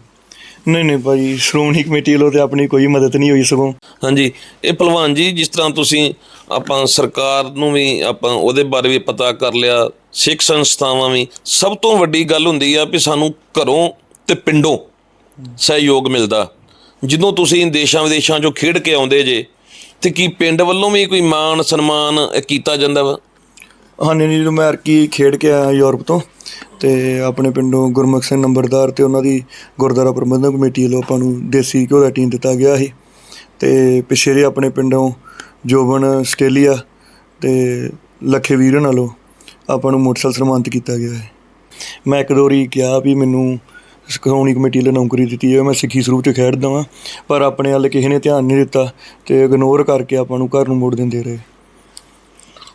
ਨਹੀਂ ਨਹੀਂ ਭਾਜੀ ਸ਼੍ਰੋਮਣੀ ਕਮੇਟੀ ਵੱਲੋਂ ਤੇ ਆਪਣੀ ਕੋਈ ਮਦਦ ਨਹੀਂ ਹੋਈ ਸਗੋਂ। ਹਾਂਜੀ ਇਹ ਭਲਵਾਨ ਜੀ ਜਿਸ ਤਰ੍ਹਾਂ ਤੁਸੀਂ ਆਪਾਂ ਸਰਕਾਰ ਨੂੰ ਵੀ, ਆਪਾਂ ਉਹਦੇ ਬਾਰੇ ਵੀ ਪਤਾ ਕਰ ਲਿਆ, ਸਿੱਖ ਸੰਸਥਾਵਾਂ ਵੀ। ਸਭ ਤੋਂ ਵੱਡੀ ਗੱਲ ਹੁੰਦੀ ਆ ਵੀ ਸਾਨੂੰ ਘਰੋਂ ਤੇ ਪਿੰਡੋਂ ਸਹਿਯੋਗ ਮਿਲਦਾ। ਜਦੋਂ ਤੁਸੀਂ ਦੇਸ਼ਾਂ ਵਿਦੇਸ਼ਾਂ 'ਚੋਂ ਖੇਡ ਕੇ ਆਉਂਦੇ ਜੇ, ਤੇ ਕੀ ਪਿੰਡ ਵੱਲੋਂ ਵੀ ਕੋਈ ਮਾਣ ਸਨਮਾਨ ਕੀਤਾ ਜਾਂਦਾ ਵਾ? ਹਾਂਜੀ ਜੀ ਜਦੋਂ ਮੈਂ ਅਰਕੀ ਖੇਡ ਕੇ ਆਇਆ ਯੂਰਪ ਤੋਂ, ਤੇ ਆਪਣੇ ਪਿੰਡੋਂ ਗੁਰਮੁਖ ਸਿੰਘ ਨੰਬਰਦਾਰ ਤੇ ਉਹਨਾਂ ਦੀ ਗੁਰਦੁਆਰਾ ਪ੍ਰਬੰਧਕ ਕਮੇਟੀ ਵੱਲੋਂ ਆਪਾਂ ਨੂੰ ਦੇਸੀ ਘਿਓ ਦਾ ਟੀਮ ਦਿੱਤਾ ਗਿਆ ਸੀ। ਤੇ ਪਿਛੇ ਜਿਹੇ ਆਪਣੇ ਪਿੰਡੋਂ ਜੋਬਨ ਆਸਟ੍ਰੇਲੀਆ ਤੇ ਲੱਖੇ ਵੀਰ ਨਾਲੋਂ ਆਪਾਂ ਨੂੰ ਮੋਟਰਸਾਈਕਲ ਸਨਮਾਨਿਤ ਕੀਤਾ ਗਿਆ ਹੈ। ਮੈਂ ਇੱਕ ਦੋ ਵਾਰੀ ਕਿਹਾ ਵੀ ਮੈਨੂੰ ਸ਼੍ਰੋਮਣੀ ਕਮੇਟੀ ਵੱਲੋਂ ਨੌਕਰੀ ਦਿੱਤੀ ਹੈ ਮੈਂ ਸਿੱਖੀ ਸਰੂਪ 'ਚ ਖੇਡਦਾ ਵਾਂ, ਪਰ ਆਪਣੇ ਵੱਲ ਕਿਸੇ ਨੇ ਧਿਆਨ ਨਹੀਂ ਦਿੱਤਾ ਤੇ ਇਗਨੋਰ ਕਰਕੇ ਆਪਾਂ ਨੂੰ ਘਰ ਨੂੰ ਮੋੜ ਦਿੰਦੇ ਰਹੇ।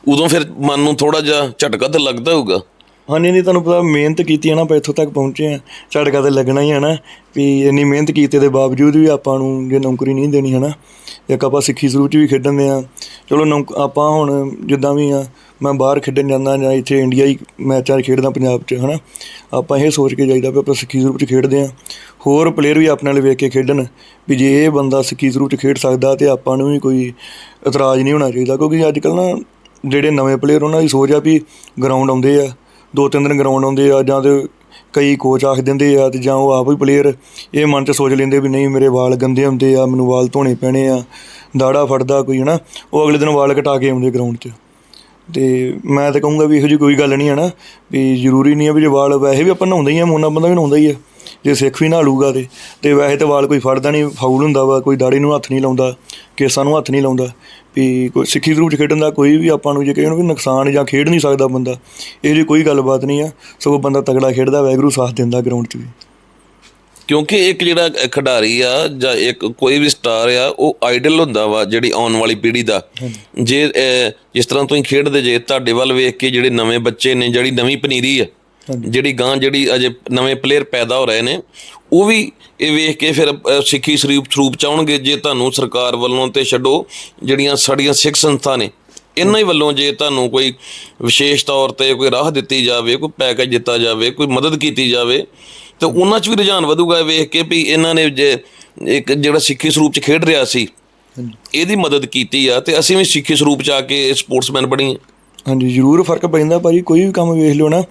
ਉਦੋਂ ਫਿਰ ਮਨ ਨੂੰ ਥੋੜਾ ਜਿਹਾ ਝਟਕਾ ਤਾਂ ਲੱਗਦਾ ਹੋਊਗਾ। ਹਾਂਜੀ, ਨਹੀਂ, ਤੁਹਾਨੂੰ ਪਤਾ ਮਿਹਨਤ ਕੀਤੀ ਹੈ ਨਾ, ਆਪਾਂ ਇੱਥੋਂ ਤੱਕ ਪਹੁੰਚੇ ਆ ਝਟਕਾ ਤੇ ਲੱਗਣਾ ਹੀ ਹੈ ਨਾ ਵੀ ਇੰਨੀ ਮਿਹਨਤ ਕੀਤੇ ਦੇ ਬਾਵਜੂਦ ਵੀ ਆਪਾਂ ਨੂੰ ਜੇ ਨੌਕਰੀ ਨਹੀਂ ਦੇਣੀ ਹੈ ਨਾ ਇੱਕ ਆਪਾਂ ਸਿੱਖੀ ਸਰੂਪ 'ਚ ਵੀ ਖੇਡਣ ਦੇ ਆ ਚਲੋ, ਨੌਕ- ਆਪਾਂ ਹੁਣ ਜਿੱਦਾਂ ਵੀ ਆ ਮੈਂ ਬਾਹਰ ਖੇਡਣ ਜਾਂਦਾ ਜਾਂ ਇੱਥੇ ਇੰਡੀਆ ਹੀ ਮੈਚਾਂ 'ਚ ਖੇਡਦਾ ਪੰਜਾਬ 'ਚ, ਹਨਾ? ਆਪਾਂ ਇਹ ਸੋਚ ਕੇ ਜਾਈਦਾ ਵੀ ਆਪਾਂ ਸਿੱਖੀ ਸਰੂਪ 'ਚ ਖੇਡਦੇ ਆ ਹੋਰ ਪਲੇਅਰ ਵੀ ਆਪਣੇ ਨਾਲ ਵੇਖ ਕੇ ਖੇਡਣ ਵੀ ਜੇ ਇਹ ਬੰਦਾ ਸਿੱਖੀ ਸਰੂਪ 'ਚ ਖੇਡ ਸਕਦਾ ਤੇ ਆਪਾਂ ਨੂੰ ਵੀ ਕੋਈ ਇਤਰਾਜ਼ ਨਹੀਂ ਹੋਣਾ ਚਾਹੀਦਾ ਕਿਉਂਕਿ ਅੱਜ ਕੱਲ੍ਹ ਨਾ ਜਿਹੜੇ ਨਵੇਂ ਪਲੇਅਰ ਉਹਨਾਂ ਦੀ ਸੋਚ ਆ ਵੀ ਗਰਾਊਂਡ ਆਉਂਦੇ ਆ। ਦੋ ਤਿੰਨ ਦਿਨ ਗਰਾਊਂਡ ਆਉਂਦੇ ਆ ਜਾਂ ਤੇ ਕਈ ਕੋਚ ਆਖ ਦਿੰਦੇ ਆ ਤੇ ਜਾਂ ਉਹ ਆਪ ਹੀ ਪਲੇਅਰ ਇਹ ਮਨ 'ਚ ਸੋਚ ਲੈਂਦੇ ਵੀ ਨਹੀਂ ਮੇਰੇ ਵਾਲ ਗੰਦੇ ਹੁੰਦੇ ਆ, ਮੈਨੂੰ ਵਾਲ ਧੋਣੇ ਪੈਣੇ ਆ ਦਾੜਾ ਫੜਦਾ ਕੋਈ, ਹਨਾ? ਉਹ ਅਗਲੇ ਦਿਨ ਵਾਲ ਕਟਾ ਕੇ ਆਉਂਦੇ ਗਰਾਊਂਡ 'ਚ। ਤੇ ਮੈਂ ਤਾਂ ਕਹੂੰਗਾ ਵੀ ਇਹੋ ਜਿਹੀ ਕੋਈ ਗੱਲ ਨਹੀਂ ਹੈ ਨਾ ਵੀ ਜ਼ਰੂਰੀ ਨਹੀਂ ਹੈ ਵੀ ਜੇ ਵਾਲ ਵੈਸੇ ਵੀ ਆਪਾਂ ਨਹਾਉਂਦੇ ਹੀ ਆ, ਮੋਨਾ ਬੰਦਾ ਵੀ ਨਹਾਉਂਦਾ ਹੀ ਆ। ਜੇ ਸਿੱਖ ਵੀ ਨਹਾ ਲੂਗਾ ਤੇ। ਤੇ ਵੈਸੇ ਤਾਂ ਵਾਲ ਕੋਈ ਫੜਦਾ ਨਹੀਂ ਫਾਉਲ ਹੁੰਦਾ ਵਾ ਕੋਈ ਦਾੜੀ ਨੂੰ ਹੱਥ ਨਹੀਂ ਲਾਉਂਦਾ ਕੇਸਾਂ ਨੂੰ ਹੱਥ ਨਹੀਂ ਲਾਉਂਦਾ। ਵੀ ਕੋਈ ਸਿੱਖੀ ਸਰੂਪ 'ਚ ਖੇਡਣ ਦਾ ਕੋਈ ਵੀ ਆਪਾਂ ਨੂੰ ਜੇ ਕਹੇ ਵੀ ਨੁਕਸਾਨ ਜਾਂ ਖੇਡ ਨਹੀਂ ਸਕਦਾ ਬੰਦਾ ਇਹ ਜੀ ਕੋਈ ਗੱਲਬਾਤ ਨਹੀਂ ਆ ਸਗੋਂ ਬੰਦਾ ਤਗੜਾ ਖੇਡਦਾ ਵੈਗਰੂ ਸਾਥ ਦਿੰਦਾ ਗਰਾਊਂਡ 'ਚ ਵੀ। ਕਿਉਂਕਿ ਇੱਕ ਜਿਹੜਾ ਖਿਡਾਰੀ ਆ ਜਾਂ ਇੱਕ ਕੋਈ ਵੀ ਸਟਾਰ ਆ ਉਹ ਆਈਡਲ ਹੁੰਦਾ ਵਾ ਜਿਹੜੀ ਆਉਣ ਵਾਲੀ ਪੀੜ੍ਹੀ ਦਾ। ਜੇ ਜਿਸ ਤਰ੍ਹਾਂ ਤੁਸੀਂ ਖੇਡਦੇ ਜੇ ਤੁਹਾਡੇ ਵੱਲ ਵੇਖ ਕੇ ਜਿਹੜੇ ਨਵੇਂ ਬੱਚੇ ਨੇ ਜਿਹੜੀ ਨਵੀਂ ਪਨੀਰੀ ਆ ਜਿਹੜੀ ਗਾਂ ਜਿਹੜੀ ਅਜੇ ਨਵੇਂ ਪਲੇਅਰ ਪੈਦਾ ਹੋ ਰਹੇ ਨੇ ਉਹ ਵੀ ਇਹ ਵੇਖ ਕੇ ਫਿਰ ਸਿੱਖੀ ਸਰੂਪ ਸਰੂਪ ਚਾਹਣਗੇ ਜੇ ਤੁਹਾਨੂੰ ਸਰਕਾਰ ਵੱਲੋਂ ਤੇ ਛੱਡੋ ਜਿਹੜੀਆਂ ਸਾਡੀਆਂ ਸਿੱਖ ਸੰਸਥਾ ਨੇ ਇਹਨਾਂ ਹੀ ਵੱਲੋਂ ਜੇ ਤੁਹਾਨੂੰ ਕੋਈ ਵਿਸ਼ੇਸ਼ ਤੌਰ ਤੇ ਕੋਈ ਰਾਹ ਦਿੱਤੀ ਜਾਵੇ ਕੋਈ ਪੈਕੇਜ ਦਿੱਤਾ ਜਾਵੇ ਕੋਈ ਮਦਦ ਕੀਤੀ ਜਾਵੇ ਤੇ ਉਹਨਾਂ 'ਚ ਵੀ ਰੁਝਾਨ ਵਧੂਗਾ ਵੇਖ ਕੇ ਵੀ ਇਹਨਾਂ ਨੇ ਜੇ ਇੱਕ ਜਿਹੜਾ ਸਿੱਖੀ ਸਰੂਪ 'ਚ ਖੇਡ ਰਿਹਾ ਸੀ ਇਹਦੀ ਮਦਦ ਕੀਤੀ ਆ ਤੇ ਅਸੀਂ ਵੀ ਸਿੱਖੀ ਸਰੂਪ 'ਚ ਆ ਕੇ ਸਪੋਰਟਸਮੈਨ ਬਣੀ ਹਾਂਜੀ, ਜ਼ਰੂਰ ਫ਼ਰਕ ਪੈਂਦਾ, ਭਾਜੀ, ਕੋਈ ਵੀ ਕੰਮ ਵੇਖ ਲਿਓ ਨਾ,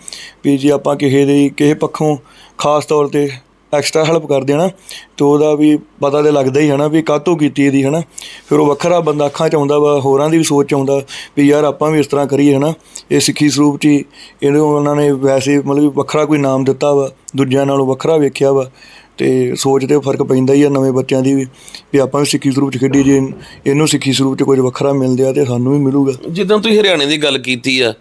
ਵੀ ਜੇ ਆਪਾਂ ਕਿਸੇ ਦੇ, ਕਿਸੇ ਪੱਖੋਂ ਖਾਸ ਤੌਰ ਤੇ ਐਕਸਟਰਾ ਹੈਲਪ ਕਰਦੇ ਆ ਨਾ, ਤੇ ਉਹਦਾ ਵੀ ਪਤਾ ਤੇ ਲੱਗਦਾ ਹੀ ਹੈ ਨਾ, ਵੀ ਕਾਹਤੋਂ ਕੀਤੀ ਇਹਦੀ, ਹੈ ਨਾ? ਫਿਰ ਉਹ ਵੱਖਰਾ ਬੰਦਾ ਅੱਖਾਂ 'ਚ ਆਉਂਦਾ ਵਾ, ਹੋਰਾਂ ਦੀ ਵੀ ਸੋਚ 'ਚ ਆਉਂਦਾ, ਵੀ ਯਾਰ ਆਪਾਂ ਵੀ ਇਸ ਤਰ੍ਹਾਂ ਕਰੀਏ, ਹੈ ਨਾ? ਇਹ ਸਿੱਖੀ ਸਰੂਪ 'ਚ ਹੀ ਇਹਨੂੰ ਉਹਨਾਂ ਨੇ ਵੈਸੇ ਮਤਲਬ ਵੱਖਰਾ ਕੋਈ ਨਾਮ ਦਿੱਤਾ ਵਾ, ਦੂਜਿਆਂ ਨਾਲੋਂ ਵੱਖਰਾ ਵੇਖਿਆ ਵਾ ਤੇ ਸੋਚ ਤੇ ਫ਼ਰਕ ਪੈਂਦਾ ਹੀ ਆ ਨਵੇਂ ਬੱਚਿਆਂ ਦੀ ਵੀ ਵੀ ਆਪਾਂ ਵੀ ਸਿੱਖੀ ਸਰੂਪ 'ਚ ਖੇਡੀ ਜੇ ਇਹਨੂੰ ਸਿੱਖੀ ਸਰੂਪ 'ਚ ਕੁਝ ਵੱਖਰਾ ਮਿਲਦੇ ਆ ਤੇ ਸਾਨੂੰ ਵੀ ਮਿਲੂਗਾ। ਜਿੱਦਾਂ ਤੁਸੀਂ ਹਰਿਆਣੇ ਦੀ ਗੱਲ ਕੀਤੀ ਆ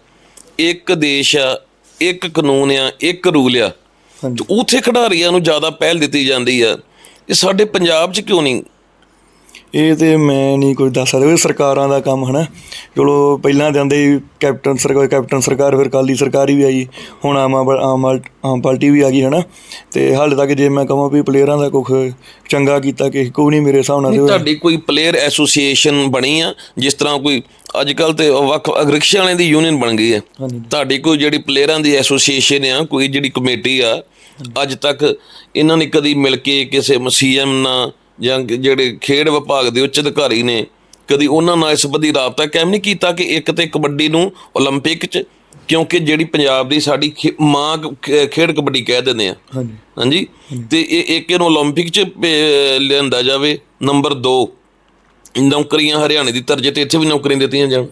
ਇੱਕ ਦੇਸ਼ ਆ ਇੱਕ ਕਾਨੂੰਨ ਆ ਇੱਕ ਰੂਲ ਆ ਹਾਂਜੀ। ਤੇ ਉੱਥੇ ਖਿਡਾਰੀਆਂ ਨੂੰ ਜ਼ਿਆਦਾ ਪਹਿਲ ਦਿੱਤੀ ਜਾਂਦੀ ਆ ਇਹ ਸਾਡੇ ਪੰਜਾਬ 'ਚ ਕਿਉਂ ਨਹੀਂ ਇਹ ਤੇ ਮੈਂ ਨਹੀਂ ਕੁਝ ਦੱਸ ਸਕਦਾ ਇਹ ਸਰਕਾਰਾਂ ਦਾ ਕੰਮ ਹਨਾ। ਚਲੋ ਪਹਿਲਾਂ ਜਾਂਦੇ ਕੈਪਟਨ ਸਰਕਾਰ ਕੈਪਟਨ ਸਰਕਾਰ ਫਿਰ ਕਾਲੀ ਸਰਕਾਰ ਵੀ ਆਈ। ਹੁਣ ਆਮ ਆਮ ਆਮ ਪਾਰਟੀ ਵੀ ਆ ਗਈ ਹਨਾ। ਤੇ ਹਾਲੇ ਤੱਕ ਜੇ ਮੈਂ ਕਹਾਂ ਵੀ ਪਲੇਅਰਾਂ ਦਾ ਕੁਝ ਚੰਗਾ ਕੀਤਾ ਕਿ ਕੋਈ ਨਹੀਂ ਮੇਰੇ ਹਿਸਾਬ ਨਾਲ ਤੁਹਾਡੀ ਕੋਈ ਪਲੇਅਰ ਐਸੋਸੀਏਸ਼ਨ ਬਣੀ ਆ ਜਿਸ ਤਰ੍ਹਾਂ ਕੋਈ ਅੱਜ ਕੱਲ ਤੇ ਵੱਖ ਰਿਕਸ਼ਾ ਵਾਲਿਆਂ ਦੀ ਯੂਨੀਅਨ ਬਣ ਗਈ ਹੈ। ਤੁਹਾਡੀ ਕੋਈ ਜਿਹੜੀ ਪਲੇਅਰਾਂ ਦੀ ਐਸੋਸੀਏਸ਼ਨ ਆ ਕੋਈ ਜਿਹੜੀ ਕਮੇਟੀ ਆ ਅੱਜ ਤੱਕ ਇਹਨਾਂ ਨੇ ਕਦੀ ਮਿਲ ਕੇ ਕਿਸੇ ਸੀਐਮ ਨਾਲ ਜਾਂ ਕਿ ਜਿਹੜੇ ਖੇਡ ਵਿਭਾਗ ਦੇ ਉੱਚ ਅਧਿਕਾਰੀ ਨੇ ਕਦੀ ਉਹਨਾਂ ਨਾਲ ਇਸ ਸੰਬੰਧੀ ਰਾਬਤਾ ਕਾਇਮ ਨਹੀਂ ਕੀਤਾ ਕਿ ਇੱਕ ਤੇ ਕਬੱਡੀ ਨੂੰ 올림픽 'ਚ ਕਿਉਂਕਿ ਜਿਹੜੀ ਪੰਜਾਬ ਦੀ ਸਾਡੀ ਖੇ- ਮਾਂ ਖ- ਖੇਡ ਕਬੱਡੀ ਕਹਿ ਦਿੰਦੇ ਆ ਹਾਂਜੀ ਹਾਂਜੀ ਤੇ ਇਹ ਇੱਕ ਇਹਨੂੰ 올림픽 'ਚ ਭੇ- ਲਿਆਂਦਾ ਜਾਵੇ ਨੰਬਰ 2 ਨੌਕਰੀਆਂ ਹਰਿਆਣੇ ਦੀ ਤਰਜੇ ਤੇ ਇੱਥੇ ਵੀ ਨੌਕਰੀਆਂ ਦਿੱਤੀਆਂ ਜਾਣ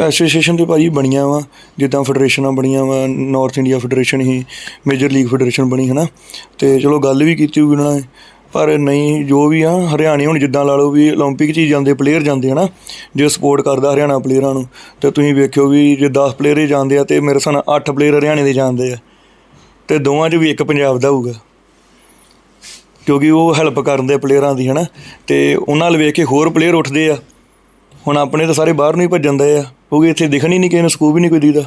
ਐਸੋਸੀਏਸ਼ਨ ਤੇ ਭਾਜੀ ਬਣੀਆਂ ਵਾ ਜਿੱਦਾਂ ਫੈਡਰੇਸ਼ਨਾਂ ਬਣੀਆਂ ਵਾ ਨਾਰਥ ਇੰਡੀਆ ਫੈਡਰੇਸ਼ਨ ਹੀ ਮੇਜਰ ਲੀਗ ਫੈਡਰੇਸ਼ਨ ਬਣੀ ਹਨਾ ਤੇ ਚਲੋ ਗੱਲ ਵੀ ਕੀਤੀ ਹੋਈ ਉਹਨਾਂ ਨੇ ਪਰ ਨਹੀਂ ਜੋ ਵੀ ਆ ਹਰਿਆਣੇ ਹੁਣ ਜਿੱਦਾਂ ਲਾ ਲਓ ਵੀ 올림픽 'ਚ ਹੀ ਜਾਂਦੇ ਪਲੇਅਰ ਜਾਂਦੇ ਹਨਾ ਜੇ ਸਪੋਰਟ ਕਰਦਾ ਹਰਿਆਣਾ ਪਲੇਅਰਾਂ ਨੂੰ ਤੇ ਤੁਸੀਂ ਵੇਖਿਓ ਵੀ ਜੇ 10 ਪਲੇਅਰ ਹੀ ਜਾਂਦੇ ਆ ਤੇ ਮੇਰੇ ਸਾਨ 8 ਪਲੇਅਰ ਹਰਿਆਣੇ ਦੇ ਜਾਂਦੇ ਆ ਤੇ ਦੋਵਾਂ 'ਚ ਵੀ ਇੱਕ ਪੰਜਾਬ ਦਾ ਹੋਊਗਾ ਕਿਉਂਕਿ ਉਹ ਹੈਲਪ ਕਰਦੇ ਆ ਪਲੇਅਰਾਂ ਦੀ ਹਨਾ ਤੇ ਉਹਨਾਂ ਵੱਲ ਵੇਖ ਕੇ ਹੋਰ ਪਲੇਅਰ ਉੱਠਦੇ ਆ ਹੁਣ ਆਪਣੇ ਤਾਂ ਸਾਰੇ ਬਾਹਰ ਨੂੰ ਹੀ ਭੱਜਣ ਦੇ ਆ। ਕਿਉਂਕਿ ਇੱਥੇ ਦਿਖਣ ਹੀ ਨਹੀਂ ਕਿਸੇ ਨੂੰ ਸਕੂਪ ਹੀ ਨਹੀਂ ਕੋਈ ਦੀਦਾ।